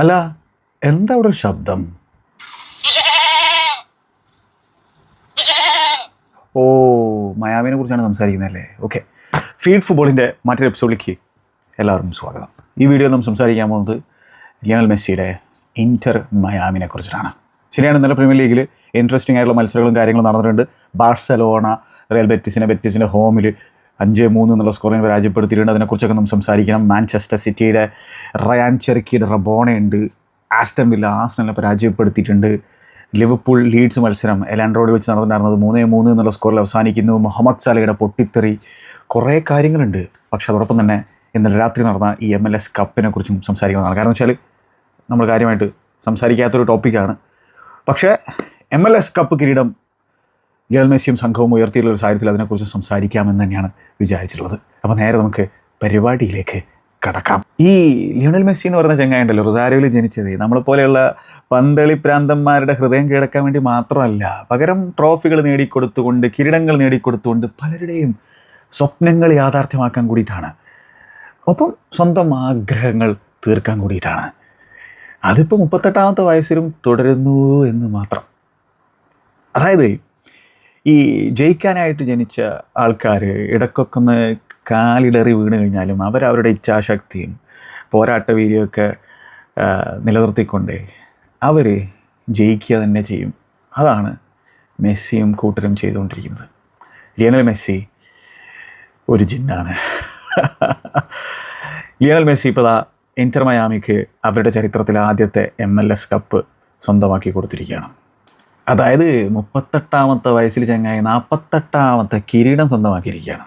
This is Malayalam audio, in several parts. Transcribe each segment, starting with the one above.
അല്ല എന്താ അവിടെ ശബ്ദം? ഓ മയാമിനെ കുറിച്ചാണ് സംസാരിക്കുന്നതല്ലേ? ഓക്കെ. ഫീഡ് ഫുട്ബോളിന്റെ മറ്റൊരു എപ്പിസോഡിലേക്ക് എല്ലാവർക്കും സ്വാഗതം. ഈ വീഡിയോ നമ്മൾ സംസാരിക്കാൻ പോകുന്നത് ലിയണൽ മെസ്സിയുടെ ഇന്റർ മയാമിനെ കുറിച്ചിട്ടാണ്. ശരിയാണ് ഇന്നലെ പ്രീമിയർ ലീഗിൽ ഇൻട്രസ്റ്റിംഗ് ആയിട്ടുള്ള മത്സരങ്ങളും കാര്യങ്ങളും നടന്നിട്ടുണ്ട്. ബാഴ്സലോണ റയൽ ബെറ്റിസിനെ ബെറ്റിസിന്റെ ഹോമിൽ അഞ്ച് മൂന്ന് എന്നുള്ള സ്കോറിനെ പരാജയപ്പെടുത്തിയിട്ടുണ്ട്. അതിനെക്കുറിച്ചൊക്കെ നമുക്ക് സംസാരിക്കണം. മാഞ്ചസ്റ്റർ സിറ്റിയുടെ റയാൻ ചെറുക്കിയുടെ റബോണയുണ്ട് ആസ്റ്റം വില്ല ആസ്റ്റനെ പരാജയപ്പെടുത്തിയിട്ടുണ്ട്. ലിവർപൂൾ ലീഡ്സ് മത്സരം എലാൻഡ്രോഡിൽ വെച്ച് നടന്നിട്ടുണ്ടായിരുന്നത് മൂന്നേ മൂന്ന് എന്നുള്ള സ്കോറിൽ അവസാനിക്കുന്നു. മുഹമ്മദ് സാലയുടെ പൊട്ടിത്തെറി. കുറേ കാര്യങ്ങളുണ്ട്. പക്ഷെ അതോടൊപ്പം തന്നെ ഇന്നലെ രാത്രി നടന്ന ഈ എം എൽ എസ് കപ്പിനെ കുറിച്ചും സംസാരിക്കുന്നതാണ് കാരണം വെച്ചാൽ നമ്മൾ കാര്യമായിട്ട് സംസാരിക്കാത്തൊരു ടോപ്പിക്കാണ് പക്ഷേ എം എൽ എസ് കപ്പ് കിരീടം ലിയണൽ മെസ്സിയും സംഘവും ഉയർത്തിയുള്ള ഒരു സാഹചര്യത്തിൽ അതിനെക്കുറിച്ച് സംസാരിക്കാമെന്ന് തന്നെയാണ് വിചാരിച്ചിട്ടുള്ളത്. അപ്പോൾ നേരെ നമുക്ക് പരിപാടിയിലേക്ക് കടക്കാം. ഈ ലിയോണൽ മെസ്സി എന്ന് പറയുന്ന ചെങ്ങായുണ്ടല്ലോ റൊസാരോയിൽ ജനിച്ചത്. നമ്മളെപ്പോലെയുള്ള പന്തളി പ്രാന്തന്മാരുടെ ഹൃദയം കീഴടക്കാൻ വേണ്ടി മാത്രമല്ല പകരം ട്രോഫികൾ നേടിക്കൊടുത്തുകൊണ്ട് കിരീടങ്ങൾ നേടിക്കൊടുത്തുകൊണ്ട് പലരുടെയും സ്വപ്നങ്ങൾ യാഥാർത്ഥ്യമാക്കാൻ കൂടിയിട്ടാണ്. ഒപ്പം സ്വന്തം ആഗ്രഹങ്ങൾ തീർക്കാൻ കൂടിയിട്ടാണ്. അതിപ്പോൾ മുപ്പത്തെട്ടാമത്തെ വയസ്സിലും തുടരുന്നു എന്ന് മാത്രം. അതായത് ഈ ജയിക്കാനായിട്ട് ജനിച്ച ആൾക്കാർ ഇടയ്ക്കൊക്കെ ഒന്ന് കാലിടറി വീണ് കഴിഞ്ഞാലും അവരവരുടെ ഇച്ഛാശക്തിയും പോരാട്ട വീര്യമൊക്കെ നിലനിർത്തിക്കൊണ്ട് അവർ ജയിക്കുക തന്നെ ചെയ്യും. അതാണ് മെസ്സിയും കൂട്ടരും ചെയ്തുകൊണ്ടിരിക്കുന്നത്. ലിയണൽ മെസ്സി ഒരു ജിന്നാണ്. ലിയണൽ മെസ്സി ഇപ്പോൾ ദാ ഇന്റർ മയാമിക്ക് അവരുടെ ചരിത്രത്തിലെ ആദ്യത്തെ എം എൽ എസ് കപ്പ് സ്വന്തമാക്കി കൊടുത്തിരിക്കുകയാണ്. അതായത് മുപ്പത്തെട്ടാമത്തെ വയസ്സിൽ ചങ്ങായി നാൽപ്പത്തെട്ടാമത്തെ കിരീടം സ്വന്തമാക്കിയിരിക്കുകയാണ്.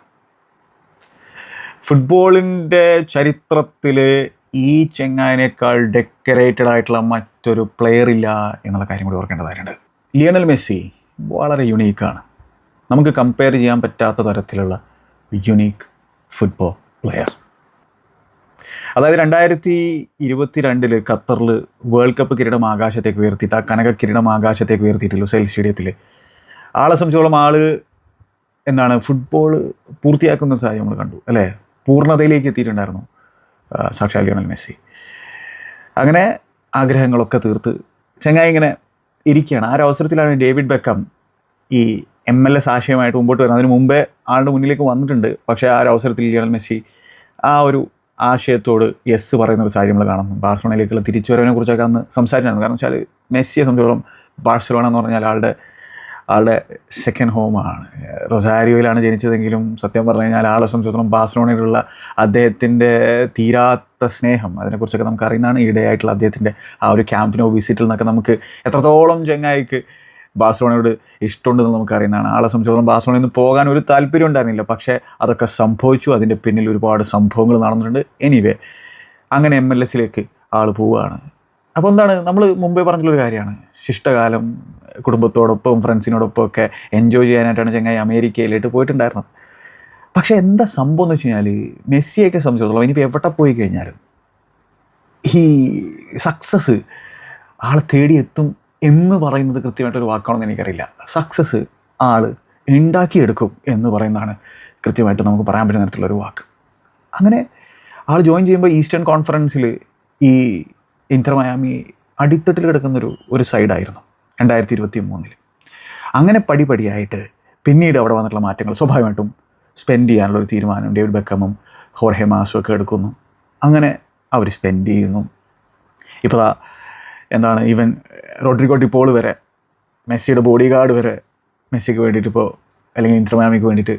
ഫുട്ബോളിന്റെ ചരിത്രത്തിൽ ഈ ചെങ്ങായനേക്കാൾ ഡെക്കറേറ്റഡ് ആയിട്ടുള്ള മറ്റൊരു പ്ലെയർ ഇല്ല എന്നുള്ള കാര്യം കൂടി ഓർക്കേണ്ടതായിട്ടുണ്ട്. ലിയണൽ മെസ്സി വളരെ യുണീക്കാണ് നമുക്ക് കമ്പയർ ചെയ്യാൻ പറ്റാത്ത തരത്തിലുള്ള യുണീക്ക് ഫുട്ബോൾ പ്ലെയർ അതായത് രണ്ടായിരത്തി ഇരുപത്തി രണ്ടിൽ ഖത്തറിൽ വേൾഡ് കപ്പ് കിരീടം ആകാശത്തേക്ക് ഉയർത്തിയിട്ട് ആ കനക കിരീടം ആകാശത്തേക്ക് ഉയർത്തിയിട്ടുള്ളൂ സെൽ സ്റ്റേഡിയത്തിൽ ആളെ സംബന്ധിച്ചോളം ആൾ എന്താണ് ഫുട്ബോൾ പൂർത്തിയാക്കുന്ന സാഹചര്യം നമ്മൾ കണ്ടു അല്ലേ? പൂർണതയിലേക്ക് എത്തിയിട്ടുണ്ടായിരുന്നു സാക്ഷാൽ ലിയോണൽ മെസ്സി. അങ്ങനെ ആഗ്രഹങ്ങളൊക്കെ തീർത്ത് ചങ്ങായി ഇങ്ങനെ ഇരിക്കുകയാണ്. ആ ഒരു അവസരത്തിലാണ് ഡേവിഡ് ബെക്കം ഈ എം എൽ എസ് ആശയമായിട്ട് മുമ്പോട്ട് വരുന്നത്. അതിന് മുമ്പേ ആളുടെ മുന്നിലേക്ക് വന്നിട്ടുണ്ട്. പക്ഷേ ആ ഒരു അവസരത്തിൽ ലിയോണൽ മെസ്സി ആ ഒരു ആശയത്തോട് യെസ് പറയുന്ന ഒരു സാഹചര്യം നമ്മൾ കാണുന്നു. ബാഴ്സലോണയിലേക്കുള്ള തിരിച്ചുവരവിനെ കുറിച്ചൊക്കെ അന്ന് സംസാരിച്ചാണ് കാരണം വെച്ചാൽ മെസ്സിയെ സംബന്ധിച്ചോളം ബാഴ്സലോണ എന്ന് പറഞ്ഞാൽ ആളുടെ ആളുടെ സെക്കൻഡ് ഹോമാണ് റൊസാരിയോയിലാണ് ജനിച്ചതെങ്കിലും സത്യം പറഞ്ഞു കഴിഞ്ഞാൽ ആളെ സംബന്ധിച്ചിടത്തോളം ബാഴ്സലോണയിലുള്ള അദ്ദേഹത്തിന്റെ തീരാത്ത സ്നേഹം അതിനെക്കുറിച്ചൊക്കെ നമുക്ക് അറിയുന്നതാണ് ഈയിടെയായിട്ടുള്ള അദ്ദേഹത്തിന്റെ ആ ഒരു ക്യാമ്പിനോ വിസിറ്റിൽ നിന്നൊക്കെ നമുക്ക് എത്രത്തോളം ചെങ്ങായിക്ക് ബാഴ്സലോണയോട് ഇഷ്ടമുണ്ടെന്ന് നമുക്കറിയുന്നതാണ്. ആളെ സംബന്ധിച്ചിടത്തോളം ബാഴ്സലോണയിൽ നിന്ന് പോകാൻ ഒരു താല്പര്യം ഉണ്ടായിരുന്നില്ല. പക്ഷേ അതൊക്കെ സംഭവിച്ചു. അതിന്റെ പിന്നിൽ ഒരുപാട് സംഭവങ്ങൾ നടന്നിട്ടുണ്ട്. എനിവേ അങ്ങനെ എം എൽ എസിലേക്ക് ആൾ പോവുകയാണ്. അപ്പോൾ എന്താണ്? നമ്മൾ മുമ്പേ പറഞ്ഞിട്ടുള്ളൊരു കാര്യമാണ്. ശിഷ്ടകാലം കുടുംബത്തോടൊപ്പം ഫ്രണ്ട്സിനോടൊപ്പം ഒക്കെ എൻജോയ് ചെയ്യാനായിട്ടാണ് ചങ്ങായി അമേരിക്കയിലേക്ക് പോയിട്ടുണ്ടായിരുന്നത്. പക്ഷേ എന്താ സംഭവം എന്ന് വെച്ച് കഴിഞ്ഞാൽ മെസ്സിയൊക്കെ സംബന്ധിച്ചിടത്തോളം ഇനിയിപ്പോൾ എവിടെ പോയി കഴിഞ്ഞാലും ഈ സക്സസ് ആളെ തേടിയെത്തും എന്ന് പറയുന്നത് കൃത്യമായിട്ടൊരു വാക്കാണെന്ന് എനിക്കറിയില്ല. സക്സസ് ആൾ ഉണ്ടാക്കിയെടുക്കും എന്ന് പറയുന്നതാണ് കൃത്യമായിട്ട് നമുക്ക് പറയാൻ പറ്റുന്ന തരത്തിലുള്ളൊരു വാക്ക്. അങ്ങനെ ആൾ ജോയിൻ ചെയ്യുമ്പോൾ ഈസ്റ്റേൺ കോൺഫറൻസിൽ ഈ ഇന്റർ മയാമി അടിത്തട്ടിൽ കിടക്കുന്നൊരു ഒരു സൈഡായിരുന്നു രണ്ടായിരത്തി ഇരുപത്തി മൂന്നിൽ അങ്ങനെ പടിപടിയായിട്ട് പിന്നീട് അവിടെ വന്നിട്ടുള്ള മാറ്റങ്ങൾ സ്വാഭാവികമായിട്ടും സ്പെൻഡ് ചെയ്യാനുള്ള ഒരു തീരുമാനം ഡേവിഡ് ബെക്കമും ഹോർഹെ മാസും ഒക്കെ എടുക്കുന്നു. അങ്ങനെ അവർ സ്പെൻഡ് ചെയ്യുന്നു. ഇപ്പോൾ എന്താണ് ഈവൻ റോഡ്രിഗോ ഡിപ്പോൾ വരെ മെസ്സിയുടെ ബോഡി ഗാർഡ് വരെ മെസ്സിക്ക് വേണ്ടിയിട്ട് ഇപ്പോൾ അല്ലെങ്കിൽ ഇൻട്രമാമിക്ക് വേണ്ടിയിട്ട്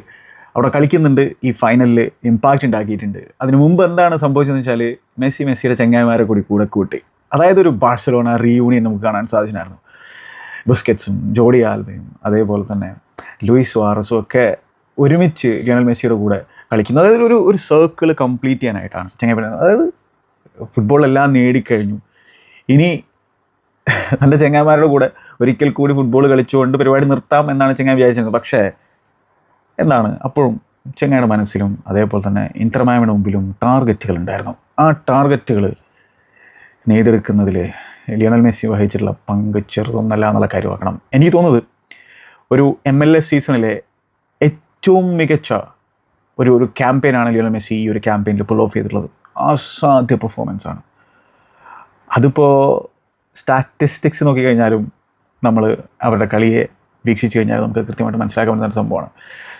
അവിടെ കളിക്കുന്നുണ്ട്. ഈ ഫൈനലിൽ ഇമ്പാക്റ്റ് ഉണ്ടാക്കിയിട്ടുണ്ട്. അതിന് മുമ്പ് എന്താണ് സംഭവിച്ചതെന്ന് വെച്ചാൽ മെസ്സി മെസ്സിയുടെ ചങ്ങായിമാരെ കൂടി കൂടെ കൂട്ടി. അതായത് ഒരു ബാഴ്സലോണ റീയൂണിയൻ നമുക്ക് കാണാൻ സാധിച്ചിട്ടുണ്ടായിരുന്നു. ബുസ്കറ്റ്സും ജോഡി ആൽബയും അതേപോലെ തന്നെ ലൂയിസ് വാറസും ഒക്കെ ഒരുമിച്ച് ലിയണൽ മെസ്സിയുടെ കൂടെ കളിക്കുന്നത് അതായത് ഒരു ഒരു സർക്കിൾ കംപ്ലീറ്റ് ചെയ്യാനായിട്ടാണ് ചങ്ങായി അതായത് ഫുട്ബോളെല്ലാം നേടിക്കഴിഞ്ഞു. ഇനി തന്റെ ചെങ്ങായിമാരുടെ കൂടെ ഒരിക്കൽ കൂടി ഫുട്ബോൾ കളിച്ചുകൊണ്ട് പരിപാടി നിർത്താം എന്നാണ് ചെങ്ങായി വിചാരിച്ചിരുന്നത്. പക്ഷേ എന്താണ്? അപ്പോഴും ചെങ്ങായിയുടെ മനസ്സിലും അതേപോലെ തന്നെ ഇന്ത്രമായയുടെ മുമ്പിലും ടാർഗറ്റുകൾ ഉണ്ടായിരുന്നു ആ ടാർഗറ്റുകൾ നെയ്തെടുക്കുന്നതിൽ ലിയണൽ മെസ്സി വഹിച്ചിട്ടുള്ള പങ്ക് ചെറുതൊന്നല്ല എന്നുള്ള കാര്യമാക്കണം എനിക്ക് തോന്നുന്നത് ഒരു എം എൽ എസ് സീസണിലെ ഏറ്റവും മികച്ച ഒരു ഒരു ക്യാമ്പയിനാണ് ലിയണൽ മെസ്സി ഈ ഒരു ക്യാമ്പയിനിൽ പുൾ ഓഫ് ചെയ്തിട്ടുള്ളത്. അസാധ്യ പെർഫോമൻസാണ് അതിപ്പോൾ സ്റ്റാറ്റിസ്റ്റിക്സ് നോക്കിക്കഴിഞ്ഞാലും നമ്മൾ അവരുടെ കളിയെ വീക്ഷിച്ച് കഴിഞ്ഞാൽ നമുക്ക് കൃത്യമായിട്ട് മനസ്സിലാക്കാൻ പറ്റുന്ന സംഭവമാണ്.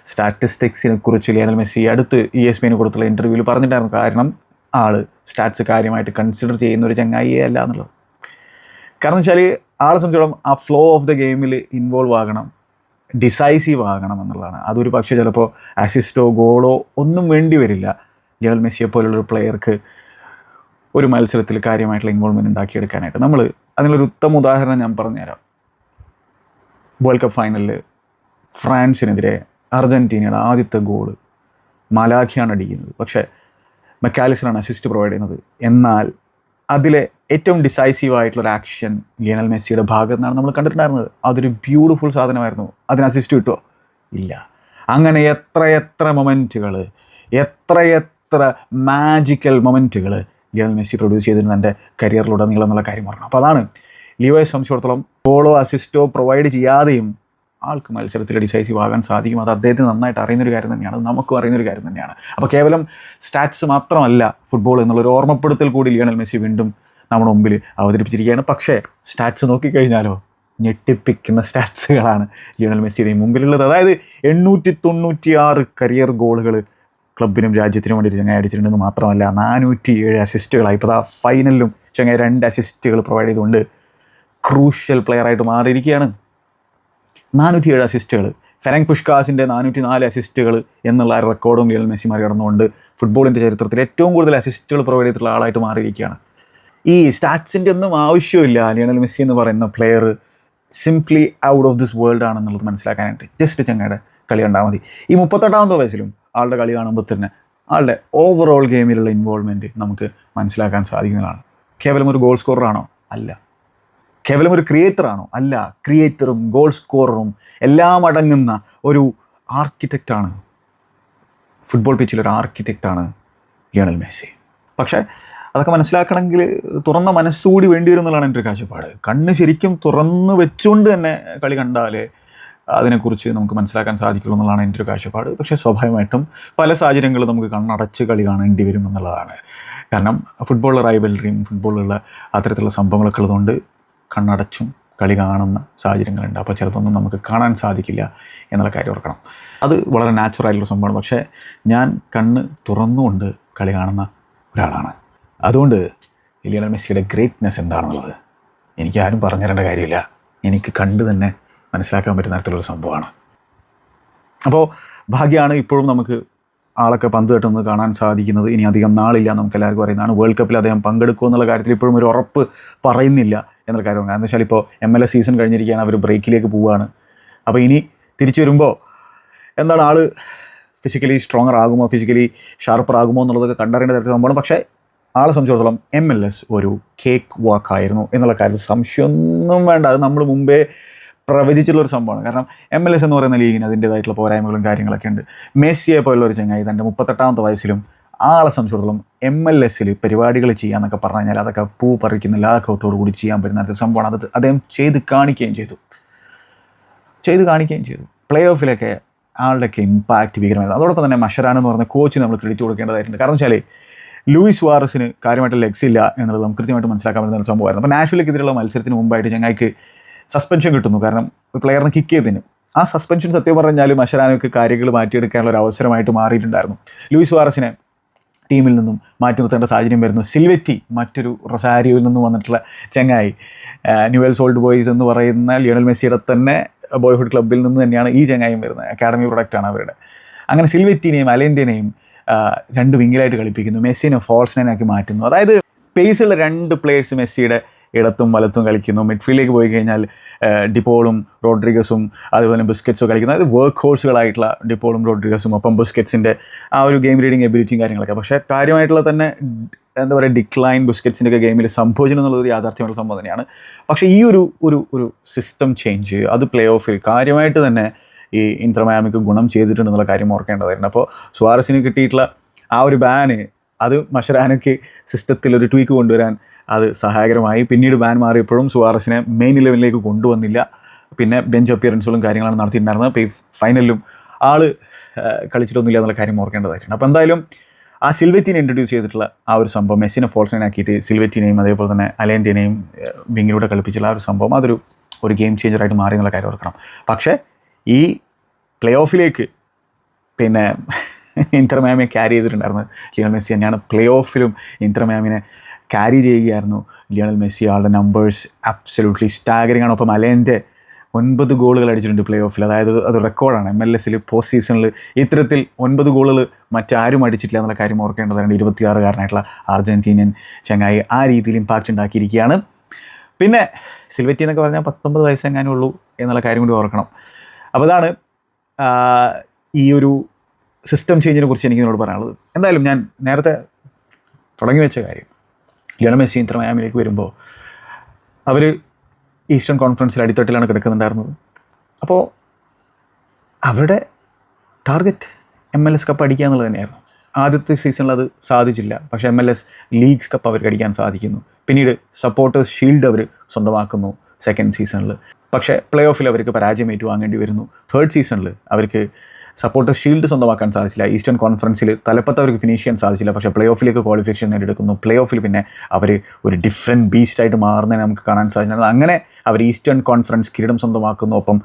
സ്റ്റാറ്റിസ്റ്റിക്സിനെ കുറിച്ച് ലിയണൽ മെസ്സി അടുത്ത് ഇ എസ് ബിനെ കൊടുത്തുള്ള ഇന്റർവ്യൂവിൽ പറഞ്ഞിട്ടുണ്ടായിരുന്നു. കാരണം ആൾ സ്റ്റാറ്റ്സ് കാര്യമായിട്ട് കൺസിഡർ ചെയ്യുന്ന ഒരു ചങ്ങായിയേ അല്ല എന്നുള്ളത്. കാരണം വെച്ചാൽ ആളെ സംബന്ധിച്ചോളം ആ ഫ്ലോ ഓഫ് ദ ഗെയിമിൽ ഇൻവോൾവ് ആകണം ഡിസൈസീവ് ആകണം എന്നുള്ളതാണ്. അതൊരു പക്ഷേ ചിലപ്പോൾ അസിസ്റ്റോ ഗോളോ ഒന്നും വേണ്ടി വരില്ല. ലിയണൽ മെസ്സിയെ പോലുള്ളൊരു പ്ലെയർക്ക് ഒരു മത്സരത്തിൽ കാര്യമായിട്ടുള്ള ഇൻവോൾവ്മെന്റ് ഉണ്ടാക്കിയെടുക്കാനായിട്ട് നമ്മൾ അതിനൊരു ഉത്തമ ഉദാഹരണം ഞാൻ പറഞ്ഞുതരാം. വേൾഡ് കപ്പ് ഫൈനലിൽ ഫ്രാൻസിനെതിരെ അർജന്റീനയുടെ ആദ്യത്തെ ഗോൾ മലാഖിയാണ് അടിക്കുന്നത്. പക്ഷേ മെക്കാലിസിനാണ് അസിസ്റ്റ് പ്രൊവൈഡ് ചെയ്യുന്നത്. എന്നാൽ അതിലെ ഏറ്റവും ഡിസൈസീവ് ആയിട്ടുള്ള ഒരു ആക്ഷൻ ലിയണൽ മെസ്സിയുടെ ഭാഗത്ത് നിന്നാണ് നമ്മൾ കണ്ടിട്ടുണ്ടായിരുന്നത്. അതൊരു ബ്യൂട്ടിഫുൾ സാധനമായിരുന്നു. അതിന് അസിസ്റ്റ് കിട്ടുമോ ഇല്ല. അങ്ങനെ എത്ര എത്ര മൊമെന്റുകൾ എത്രയെത്ര മാജിക്കൽ മൊമെന്റുകൾ ലിയണൽ മെസ്സി പ്രൊഡ്യൂസ് ചെയ്തിരുന്ന എന്റെ കരിയറിലൂടെ നീളം എന്നുള്ള കാര്യം പറഞ്ഞു അപ്പോൾ അതാണ് ലിയോയെ സംബന്ധിച്ചിടത്തോളം ഗോളോ അസിസ്റ്റോ പ്രൊവൈഡ് ചെയ്യാതെയും ആൾക്ക് മത്സരത്തിൽ ഡിസൈസീവ് ആകാൻ സാധിക്കും. അത് അദ്ദേഹത്തിന് നന്നായിട്ട് അറിയുന്നൊരു കാര്യം തന്നെയാണ്. നമുക്കും അറിയുന്നൊരു കാര്യം തന്നെയാണ്. അപ്പോൾ കേവലം സ്റ്റാറ്റ്സ് മാത്രമല്ല ഫുട്ബോൾ എന്നുള്ളൊരു ഓർമ്മപ്പെടുത്തൽ കൂടി ലിയണൽ മെസ്സി വീണ്ടും നമ്മുടെ മുമ്പിൽ അവതരിപ്പിച്ചിരിക്കുകയാണ്. പക്ഷേ സ്റ്റാറ്റ്സ് നോക്കിക്കഴിഞ്ഞാലോ ഞെട്ടിപ്പിക്കുന്ന സ്റ്റാറ്റ്സുകളാണ് ലിയണൽ മെസ്സിയുടെ മുമ്പിലുള്ളത്. അതായത് എണ്ണൂറ്റി തൊണ്ണൂറ്റിയാറ് കരിയർ ഗോളുകൾ ക്ലബിനും രാജ്യത്തിനും വേണ്ടി ചങ്ങായി അടിച്ചിട്ടുണ്ടെന്ന് മാത്രമല്ല നാനൂറ്റി ഏഴ് അസിസ്റ്റുകളായി ഇപ്പോൾ ആ ഫൈനലിലും ചങ്ങായി രണ്ട് അസിസ്റ്റുകൾ പ്രൊവൈഡ് ചെയ്തുകൊണ്ട് ക്രൂഷ്യൽ പ്ലെയറായിട്ട് മാറിയിരിക്കുകയാണ്. നാനൂറ്റി ഏഴ് അസിസ്റ്റുകൾ ഫെരങ് പുഷ്കാസിന്റെ നാനൂറ്റി നാല് അസിസ്റ്റുകൾ എന്നുള്ള റെക്കോർഡും ലിയൽ മെസ്സി മറികടന്നുകൊണ്ട് ഫുട്ബോളിന്റെ ചരിത്രത്തിൽ ഏറ്റവും കൂടുതൽ അസിസ്റ്റുകൾ പ്രൊവൈഡ് ചെയ്തിട്ടുള്ള ആളായിട്ട് മാറിയിരിക്കുകയാണ്. ഈ സ്റ്റാറ്റ്സിന്റെ ഒന്നും ആവശ്യമില്ല. ലിയണൽ മെസ്സി എന്ന് പറയുന്ന player simply out of this world ആണെന്നുള്ളത് മനസ്സിലാക്കാനായിട്ട്. ജസ്റ്റ് ചങ്ങയുടെ കളി കണ്ടാൽ മതി. ഈ മുപ്പത്തെട്ടാമത്തെ വയസ്സിലും ആളുടെ കളി കാണുമ്പോൾ തന്നെ ആളുടെ ഓവറോൾ ഗെയിമിലുള്ള ഇൻവോൾവ്മെന്റ് നമുക്ക് മനസ്സിലാക്കാൻ സാധിക്കുന്നതാണ്. കേവലം ഒരു ഗോൾ സ്കോററാണോ അല്ല. കേവലം ഒരു ക്രിയേറ്ററാണോ അല്ല. ക്രിയേറ്ററും ഗോൾ സ്കോററും എല്ലാം അടങ്ങുന്ന ഒരു ആർക്കിടെക്റ്റാണ് ഫുട്ബോൾ പിച്ചിലൊരു ആർക്കിടെക്റ്റാണ് ലിയണൽ മെസ്സി പക്ഷേ അതൊക്കെ മനസ്സിലാക്കണമെങ്കിൽ തുറന്ന മനസ്സുകൂടി വേണ്ടി വരും എന്നുള്ളതാണ് എന്റെ ഒരു കാഴ്ചപ്പാട്. കണ്ണ് ശരിക്കും തുറന്ന് വെച്ചുകൊണ്ട് തന്നെ കളി കണ്ടാലേ അതിനെക്കുറിച്ച് നമുക്ക് മനസ്സിലാക്കാൻ സാധിക്കുള്ളൂ എന്നുള്ളതാണ് എന്റെ ഒരു കാഴ്ചപ്പാട്. പക്ഷേ സ്വാഭാവികമായിട്ടും പല സാഹചര്യങ്ങളും നമുക്ക് കണ്ണടച്ച് കളി കാണേണ്ടി വരും എന്നുള്ളതാണ്. കാരണം ഫുട്ബോളിലെ റൈവലറിയും ഫുട്ബോളിലുള്ള അത്തരത്തിലുള്ള സംഭവങ്ങളൊക്കെ ഉള്ളതുകൊണ്ട് കണ്ണടച്ചും കളി കാണുന്ന സാഹചര്യങ്ങളുണ്ട്. അപ്പോൾ ചിലതൊന്നും നമുക്ക് കാണാൻ സാധിക്കില്ല എന്നുള്ള കാര്യം ഓർക്കണം. അത് വളരെ നാച്ചുറൽ ആയിട്ടുള്ള സംഭവമാണ്. പക്ഷേ ഞാൻ കണ്ണ് തുറന്നുകൊണ്ട് കളി കാണുന്ന ഒരാളാണ്. അതുകൊണ്ട് ലിയണൽ മെസ്സിയുടെ ഗ്രേറ്റ്നെസ് എന്താണെന്നുള്ളത് എനിക്ക് ആരും പറഞ്ഞു തരേണ്ട കാര്യമില്ല. എനിക്ക് കണ്ട് തന്നെ മനസ്സിലാക്കാൻ പറ്റുന്ന തരത്തിലുള്ള സംഭവമാണ്. അപ്പോൾ ഭാഗ്യമാണ് ഇപ്പോഴും നമുക്ക് ആളൊക്കെ പന്ത് തട്ടുന്നത് കാണാൻ സാധിക്കുന്നത്. ഇനി അധികം നാളില്ല നമുക്ക് എല്ലാവർക്കും അറിയുന്നതാണ്. വേൾഡ് കപ്പിൽ അദ്ദേഹം പങ്കെടുക്കുമോ എന്നുള്ള കാര്യത്തിൽ ഇപ്പോഴും ഒരു ഉറപ്പ് പറയുന്നില്ല എന്നുള്ള കാര്യമാണ്. കാരണം വെച്ചാൽ ഇപ്പോൾ എം എൽ എ സീസൺ കഴിഞ്ഞിരിക്കുകയാണ്. അവർ ബ്രേക്കിലേക്ക് പോവുകയാണ്. അപ്പോൾ ഇനി തിരിച്ചു വരുമ്പോൾ എന്താണ് ആൾ ഫിസിക്കലി സ്ട്രോങ്ങർ ആകുമോ ഫിസിക്കലി ഷാർപ്പർ ആകുമോ എന്നുള്ളതൊക്കെ കണ്ടറിയേണ്ട തരത്തിൽ സംഭവമാണ്. പക്ഷേ ആളെ സംബന്ധിച്ചിടത്തോളം എം എൽ എസ് ഒരു കേക്ക് വാക്കായിരുന്നു എന്നുള്ള കാര്യത്തിൽ സംശയമൊന്നും വേണ്ട. അത് നമ്മൾ മുമ്പേ പ്രവചിച്ചിട്ടുള്ള ഒരു സംഭവമാണ്. കാരണം എം എൽ എസ് എന്ന് പറയുന്ന ലീഗിന് അതിന്റേതായിട്ടുള്ള പോരായ്മകളും കാര്യങ്ങളൊക്കെ ഉണ്ട്. മെസ്സിയെ പോലുള്ള ഒരു ചങ്ങായി തന്റെ മുപ്പത്തെട്ടാമത്തെ വയസ്സിലും ആളെ സംബന്ധിച്ചിടത്തോളം എം എൽ എസിൽ പരിപാടികൾ ചെയ്യാന്നൊക്കെ പറഞ്ഞു കഴിഞ്ഞാൽ അതൊക്കെ പൂ പറിക്കുന്ന ലാഘവത്തോടു കൂടി ചെയ്യാൻ പറ്റുന്ന സംഭവമാണ്. അത് അദ്ദേഹം ചെയ്ത് കാണിക്കുകയും ചെയ്തു. ചെയ്ത് കാണിക്കുകയും ചെയ്തു. പ്ലേ ഓഫിലൊക്കെ ആളുടെയൊക്കെ ഇമ്പാക്റ്റ് ഭീകരമായിരുന്നു. അതോടൊപ്പം തന്നെ മഷറാൻ എന്ന് പറഞ്ഞ കോച്ച് നമ്മൾ ക്രെഡിറ്റ് കൊടുക്കേണ്ടതായിട്ടുണ്ട്. കാരണം വെച്ചാൽ ലൂയിസ് വാറസിന് കാര്യമായിട്ട് ലെഗ്സ് ഇല്ല എന്നുള്ളത് നമുക്ക് കൃത്യമായിട്ട് മനസ്സിലാക്കാൻ പറ്റുന്ന ഒരു സംഭവമായിരുന്നു. അപ്പോൾ നാഷണലിക്കെതിരെയുള്ള മത്സരത്തിന് മുമ്പായിട്ട് ചങ്ങായിക്ക് സസ്പെൻഷൻ കിട്ടുന്നു. കാരണം പ്ലെയറിനെ കിക്ക് ചെയ്തതിന്. ആ സസ്പെൻഷൻ സത്യം പറഞ്ഞാൽ മഷരാനൊക്കെ കാര്യങ്ങൾ മാറ്റിയെടുക്കാനുള്ള ഒരു അവസരമായിട്ട് മാറിയിട്ടുണ്ടായിരുന്നു. ലൂയിസ് വാറസിനെ ടീമിൽ നിന്നും മാറ്റി നിർത്തേണ്ട സാഹചര്യം വരുന്നു. സിൽവെറ്റി മറ്റൊരു റൊസാരിയോയിൽ നിന്നും വന്നിട്ടുള്ള ചെങ്ങായി. ന്യൂവൽ സോൾഡ് ബോയ്സ് എന്ന് പറയുന്ന ലിയണൽ മെസ്സിയുടെ തന്നെ ബോയ്ഹുഡ് ക്ലബ്ബിൽ നിന്ന് തന്നെയാണ് ഈ ചങ്ങായും വരുന്നത്. അക്കാഡമി പ്രൊഡക്റ്റാണ് അവരുടെ. അങ്ങനെ സിൽവെറ്റിനെയും അലേന്ത്യനെയും രണ്ട് വിങ്ങിലായിട്ട് കളിപ്പിക്കുന്നു. മെസ്സിനെ ഫോൾസ് നൈനാക്കി മാറ്റുന്നു. അതായത് പേസുള്ള രണ്ട് പ്ലേയേഴ്സ് മെസ്സിയുടെ ഇടത്തും വലത്തും കളിക്കുന്നു. മിഡ്ഫീൽഡിലേക്ക് പോയി കഴിഞ്ഞാൽ ഡിപ്പോളും റോഡ്രിഗസും അതുപോലെ ബിസ്ക്കറ്റ്സും കളിക്കുന്നു അതായത് വർക്ക് ഹോഴ്സുകളായിട്ടുള്ള ഡിപ്പോളും റോഡ്രിഗസും ഒപ്പം ബിസ്ക്കറ്റ്സിന്റെ ആ ഒരു ഗെയിം റീഡിങ് എബിലിറ്റിയും കാര്യങ്ങളൊക്കെ. പക്ഷേ കാര്യമായിട്ടുള്ള തന്നെ എന്താ പറയുക ഡിക്ലൈൻ ബിസ്ക്കറ്റ്സിന്റെ ഒക്കെ ഗെയിമിൽ സംഭവിച്ചു എന്നുള്ളൊരു യാഥാർത്ഥ്യമുള്ള സംഭവം തന്നെയാണ്. പക്ഷേ ഈ ഒരു ഒരു ഒരു സിസ്റ്റം ചേഞ്ച് അത് പ്ലേ ഓഫിൽ കാര്യമായിട്ട് തന്നെ ഈ ഇൻത്രമാമിക്ക് ഗുണം ചെയ്തിട്ടുണ്ടെന്നുള്ള കാര്യം ഓർക്കേണ്ടതായിരുന്നു. അപ്പോൾ സുവാരസിന് കിട്ടിയിട്ടുള്ള ആ ഒരു ബാന് അത് മഷറാനയ്ക്ക് സിസ്റ്റത്തിൽ ഒരു ട്വീക്ക് കൊണ്ടുവരാൻ അത് സഹായകരമായി. പിന്നീട് ബാൻ മാറിയപ്പോഴും സുവാറസിനെ മെയിൻ ഇലവനിലേക്ക് കൊണ്ടുവന്നില്ല. പിന്നെ ബെഞ്ച് അപ്പിയറൻസുകളും കാര്യങ്ങളാണ് നടത്തിയിട്ടുണ്ടായിരുന്നത്. അപ്പോൾ ഈ ഫൈനലിലും ആൾ കളിച്ചിട്ടൊന്നുമില്ല എന്നുള്ള കാര്യം ഓർക്കേണ്ടതായിട്ടുണ്ട്. അപ്പോൾ എന്തായാലും ആ സിൽവെറ്റിനെ ഇൻട്രൊഡ്യൂസ് ചെയ്തിട്ടുള്ള ആ ഒരു സംഭവം മെസ്സിനെ ഫോൾസ് ആക്കിയിട്ട് സിൽവറ്റിനെയും അതേപോലെ തന്നെ അലേന്ത്യനെയും വിങ്ങിലൂടെ കളിപ്പിച്ചുള്ള ആ ഒരു സംഭവം അതൊരു ഒരു ഗെയിം ചേഞ്ചറായിട്ട് മാറി എന്നുള്ള കാര്യം ഓർക്കണം. പക്ഷേ ഈ പ്ലേ ഓഫിലേക്ക് പിന്നെ ഇന്റർമാമിയെ ക്യാരി ചെയ്തിട്ടുണ്ടായിരുന്നത് ലിയോണൽ മെസ്സി തന്നെയാണ്. പ്ലേ ഓഫിലും ഇന്റർ മാമിനെ ക്യാരി ചെയ്യുകയായിരുന്നു. ലിയോണൽ മെസ്സി ആളുടെ നമ്പേഴ്സ് അബ്സല്യൂട്ട്ലി സ്റ്റാഗറിംഗ് ആണ്. ഒപ്പം അലേന്റെ ഒൻപത് ഗോളുകൾ അടിച്ചിട്ടുണ്ട് പ്ലേ ഓഫിൽ അതായത് അത് റെക്കോർഡാണ് എം എൽ എസിൽ പോസ്റ്റ് സീസണിൽ ഇത്തരത്തിൽ ഒൻപത് ഗോളുകൾ മറ്റാരും അടിച്ചിട്ടില്ല എന്നുള്ള കാര്യം ഓർക്കേണ്ടതാണ്. ഇരുപത്തിയാറുകാരനായിട്ടുള്ള അർജന്റീനിയൻ ചങ്ങായി ആ രീതിയിൽ ഇമ്പാക്റ്റ് ഉണ്ടാക്കിയിരിക്കുകയാണ്. പിന്നെ സിൽവറ്റി എന്നൊക്കെ പറഞ്ഞാൽ പത്തൊമ്പത് വയസ്സെങ്ങാനും ഉള്ളൂ എന്നുള്ള കാര്യം കൂടി ഓർക്കണം. അപ്പോൾ അതാണ് ഈ ഒരു സിസ്റ്റം ചേഞ്ചിനെ കുറിച്ച് എനിക്ക് നിന്നോട് പറയാനുള്ളത്. എന്തായാലും ഞാൻ നേരത്തെ തുടങ്ങി വെച്ച കാര്യം. ലിയണൽ മെസ്സി ഇത്ര മയാമിലേക്ക് വരുമ്പോൾ അവർ ഈസ്റ്റേൺ കോൺഫറൻസിൽ അടിത്തട്ടിലാണ് കിടക്കുന്നുണ്ടായിരുന്നത്. അപ്പോൾ അവരുടെ target M L S cup അടിക്കുക എന്നുള്ളത് തന്നെയായിരുന്നു. ആദ്യത്തെ സീസണിൽ അത് സാധിച്ചില്ല. പക്ഷേ M L S leagues cup അവർക്ക് അടിക്കാൻ സാധിക്കുന്നു. പിന്നീട് സപ്പോർട്ടേഴ്സ് ഷീൽഡ് അവർ സ്വന്തമാക്കുന്നു സെക്കൻഡ് സീസണിൽ പക്ഷേ പ്ലേ ഓഫിൽ അവർക്ക് പരാജയം ഏറ്റുവാങ്ങേണ്ടി വരുന്നു. തേർഡ് സീസണിൽ അവർക്ക് സപ്പോർട്ടേഴ്സ് ഷീൽഡ് സ്വന്തമാക്കാൻ സാധിച്ചില്ല. ഈസ്റ്റേൺ കോൺഫറൻസിൽ തലപ്പത്ത് അവർക്ക് ഫിനിഷ് ചെയ്യാൻ സാധിച്ചില്ല. പക്ഷേ പ്ലേ ഓഫിലേക്ക് ക്വാളിഫിക്കേഷൻ നേടിയെടുക്കുന്നു. പ്ലേ ഓഫിൽ പിന്നെ അവർ ഒരു ഡിഫറെന്റ് ബീസ്റ്റായിട്ട് മാറുന്നതിനെ നമുക്ക് കാണാൻ സാധിച്ചിട്ടുണ്ട്. അങ്ങനെ അവർ ഈസ്റ്റേൺ കോൺഫറൻസ് കിരീടം സ്വന്തമാക്കുന്നു. ഒപ്പം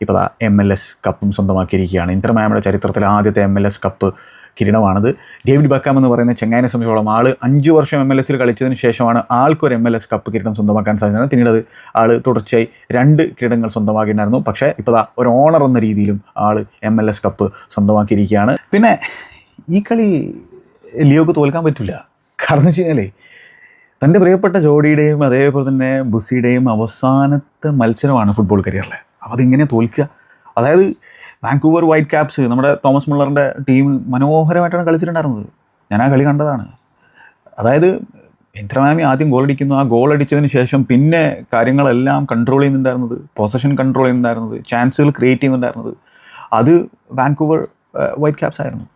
ഇപ്പോൾ എം എൽ എസ് കപ്പും സ്വന്തമാക്കിയിരിക്കുകയാണ്. ഇന്റർ മാമിയുടെ ചരിത്രത്തിൽ ആദ്യത്തെ എം എൽ എസ് കപ്പ് കിരീടമാണിത്. ഡേവിഡ് ബക്കാം എന്ന് പറയുന്ന ചെങ്ങായിനെ സംബന്ധിച്ചോളം ആൾ അഞ്ച് വർഷം എം എൽ എസിൽ കളിച്ചതിന് ശേഷമാണ് ആൾക്കൊരു എം എൽ എസ് കപ്പ് കിരീടം സ്വന്തമാക്കാൻ സാധിച്ചത്. പിന്നീട് അത് ആൾ തുടർച്ചയായി രണ്ട് കിരീടങ്ങൾ സ്വന്തമാക്കിയിട്ടുണ്ടായിരുന്നു. പക്ഷേ ഇപ്പോൾ ഒരു ഓണർ എന്ന രീതിയിലും ആൾ എം എൽ എസ് കപ്പ് സ്വന്തമാക്കിയിരിക്കുകയാണ്. പിന്നെ ഈ കളി ലിയോക്ക് തോൽക്കാൻ പറ്റില്ല. കാരണം എന്ന് വെച്ച് തന്റെ പ്രിയപ്പെട്ട ജോഡിയുടെയും അതേപോലെ തന്നെ ബുസിയുടെയും അവസാനത്തെ മത്സരമാണ് ഫുട്ബോൾ കരിയറിൽ അപ്പോൾ അതിങ്ങനെ തോൽക്കുക. അതായത് വാൻകൂവർ വൈറ്റ് ക്യാപ്സ് നമ്മുടെ തോമസ് മുള്ളറിന്റെ ടീം മനോഹരമായിട്ടാണ് കളിച്ചിട്ടുണ്ടായിരുന്നത്. ഞാൻ ആ കളി കണ്ടതാണ്. അതായത് ഇന്ദ്രമാമി ആദ്യം ഗോൾ അടിക്കുന്നു. ആ ഗോൾ അടിച്ചതിന് ശേഷം പിന്നെ കാര്യങ്ങളെല്ലാം കൺട്രോൾ ചെയ്യുന്നുണ്ടായിരുന്നത്. പൊസഷൻ കൺട്രോൾ ചെയ്യുന്നുണ്ടായിരുന്നത്. ചാൻസുകൾ ക്രിയേറ്റ് ചെയ്യുന്നുണ്ടായിരുന്നത്. അത് വാൻകൂവർ വൈറ്റ് ക്യാപ്സ് ആയിരുന്നു.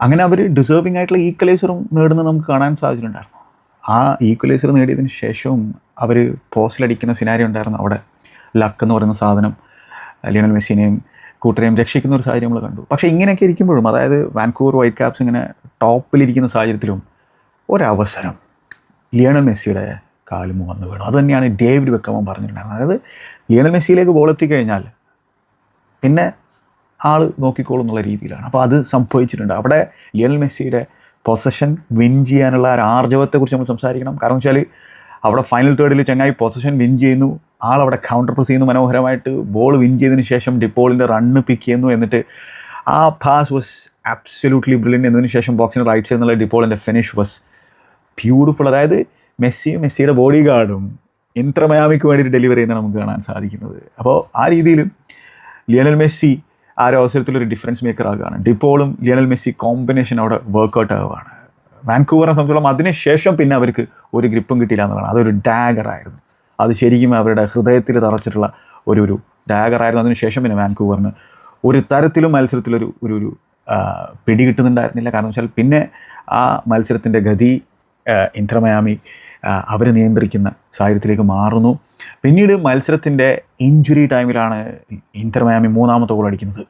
അങ്ങനെ അവർ ഡിസേർവിംഗ് ആയിട്ടുള്ള ഈക്വലൈസറും നേടുന്നത് നമുക്ക് കാണാൻ സാധിച്ചിട്ടുണ്ടായിരുന്നു. ആ ഈക്വലൈസർ നേടിയതിന് ശേഷവും അവർ പോസ്റ്റിലടിക്കുന്ന സിനാരി ഉണ്ടായിരുന്നു. അവിടെ ലക്ക് എന്ന് പറയുന്ന സാധനം ലിയണൽ മെസ്സിനെയും കൂട്ടരെയും രക്ഷിക്കുന്ന ഒരു സാഹചര്യം നമ്മൾ കണ്ടു. പക്ഷേ ഇങ്ങനെയൊക്കെ ഇരിക്കുമ്പോഴും അതായത് വാൻകൂർ വൈറ്റ് ക്യാപ്സ് ഇങ്ങനെ ടോപ്പിലിരിക്കുന്ന സാഹചര്യത്തിലും ഒരവസരം ലിയണൽ മെസ്സിയുടെ കാലും വന്നു വീണു. അത് തന്നെയാണ് ഡേവിഡ് വെക്കമൻ പറഞ്ഞിട്ടുണ്ടായിരുന്നത്. അതായത് ലിയണൽ മെസ്സിയിലേക്ക് ബോൾ എത്തിക്കഴിഞ്ഞാൽ പിന്നെ ആൾ നോക്കിക്കോളും എന്നുള്ള രീതിയിലാണ്. അപ്പോൾ അത് സംഭവിച്ചിട്ടുണ്ട്. അവിടെ ലിയണൽ മെസ്സിയുടെ പൊസഷൻ വിൻ ചെയ്യാനുള്ള ഒരു ആർജവത്തെക്കുറിച്ച് നമ്മൾ സംസാരിക്കണം. കാരണം വെച്ചാൽ അവിടെ ഫൈനൽ തേർഡിൽ ചങ്ങായി പൊസഷൻ വിൻ ചെയ്യുന്നു. ആൾ അവിടെ കൗണ്ടർ പ്രസ് ചെയ്യുന്നു മനോഹരമായിട്ട്. ബോൾ വിൻ ചെയ്തതിന് ശേഷം ഡിപ്പോളിന്റെ റണ്ണ് പിക്ക് ചെയ്യുന്നു എന്നിട്ട് ആ പാസ് വാസ് ആബ്സല്യൂട്ട്ലി ബ്രില്യൻ എന്നതിന് ശേഷം ബോക്സിന് റൈറ്റ് സൈഡ് എന്നുള്ള ഡിപ്പോളിന്റെ ഫിനിഷ് വാസ് ബ്യൂട്ടിഫുൾ അതായത് മെസ്സിയും മെസ്സിയുടെ ബോഡി ഗാർഡും ഇൻട്രമയാമിക്ക് വേണ്ടിയിട്ട് ഡെലിവറി ചെയ്യുന്ന നമുക്ക് കാണാൻ സാധിക്കുന്നത്. അപ്പോൾ ആ രീതിയിൽ ലിയണൽ മെസ്സി ആ ഒരു അവസരത്തിൽ ഒരു ഡിഫറൻസ് മേക്കർ ആകുകയാണ് ഡിപ്പോളും ലിയണൽ മെസ്സി കോമ്പിനേഷൻ അവിടെ വർക്കൗട്ട് ആവുകയാണ്. വാൻകൂവറിനെ സംബന്ധിച്ചോളം അതിനുശേഷം പിന്നെ അവർക്ക് ഒരു ഗ്രിപ്പും കിട്ടിയില്ല എന്നുള്ളതാണ്. അതൊരു ഡാഗർ ആയിരുന്നു. അത് ശരിക്കും അവരുടെ ഹൃദയത്തിൽ തറച്ചിട്ടുള്ള ഒരു ഒരു ഡാഗറായിരുന്നു അതിനുശേഷം പിന്നെ വാൻകൂവറിന് ഒരു തരത്തിലും മത്സരത്തിലൊരു ഒരു ഒരു പിടി കിട്ടുന്നുണ്ടായിരുന്നില്ല. കാരണം വെച്ചാൽ പിന്നെ ആ മത്സരത്തിന്റെ ഗതി ഇന്ദ്രമയാമി അവർ നിയന്ത്രിക്കുന്ന സാഹചര്യത്തിലേക്ക് മാറുന്നു. പിന്നീട് മത്സരത്തിന്റെ ഇഞ്ചുറി ടൈമിലാണ് ഇന്ദ്രമയാമി മൂന്നാമത്തെ ഗോൾ അടിക്കുന്നത്.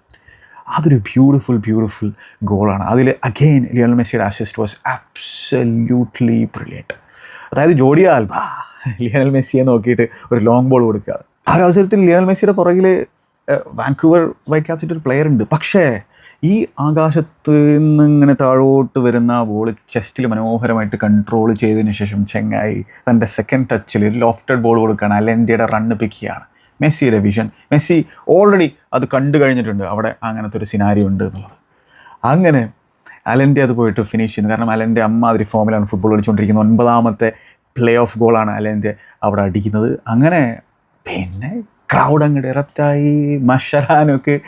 അതൊരു ബ്യൂട്ടിഫുൾ ബ്യൂട്ടിഫുൾ ഗോളാണ് അതിൽ അഗെയിൻ ലിയൽ മെസ്സിയുടെ അസിസ്റ്റ് വാസ് ആബ്സല്യൂട്ട്ലി ബ്രില്യന്റ് അതായത് ജോഡി ആൽബ ലിയണൽ മെസ്സിയെ നോക്കിയിട്ട് ഒരു ലോങ് ബോൾ കൊടുക്കുകയാണ് ആ ഒരു അവസരത്തിൽ ലിയണൽ മെസ്സിയുടെ പുറകിൽ വാൻകൂവർ വൈറ്റ് ക്യാപ്സിന്റെ ഒരു പ്ലെയർ ഉണ്ട്. പക്ഷേ ഈ ആകാശത്ത് നിന്ന് ഇങ്ങനെ താഴോട്ട് വരുന്ന ബോൾ ചെസ്റ്റിൽ മനോഹരമായിട്ട് കൺട്രോൾ ചെയ്തതിന് ശേഷം ചെങ്ങായി തന്റെ സെക്കൻഡ് ടച്ചിൽ ഒരു ലോഫ്റ്റഡ് ബോൾ കൊടുക്കുകയാണ്. അല്ലെൻഡിയുടെ റണ്ണ് പിക്ക് ചെയ്യുകയാണ് മെസ്സിയുടെ വിഷൻ മെസ്സി ഓൾറെഡി അത് കണ്ടു കഴിഞ്ഞിട്ടുണ്ട്. അവിടെ അങ്ങനത്തെ ഒരു സിനാരി ഉണ്ട് എന്നുള്ളത്. അങ്ങനെ അലന്റെ അത് പോയിട്ട് ഫിനിഷ് ചെയ്യുന്നു. കാരണം അലന്റെ അമ്മാതിരി ഫോമിലാണ് ഫുട്ബോൾ കളിച്ചുകൊണ്ടിരിക്കുന്നത് ഒൻപതാമത്തെ പ്ലേ ഓഫ് ഗോളാണ് അലന്റെ അവിടെ അടിക്കുന്നത്. അങ്ങനെ പിന്നെ ക്രൗഡ് അങ്ങോട്ട് ഇറപ്റ്റായി മഷറാനൊക്കെ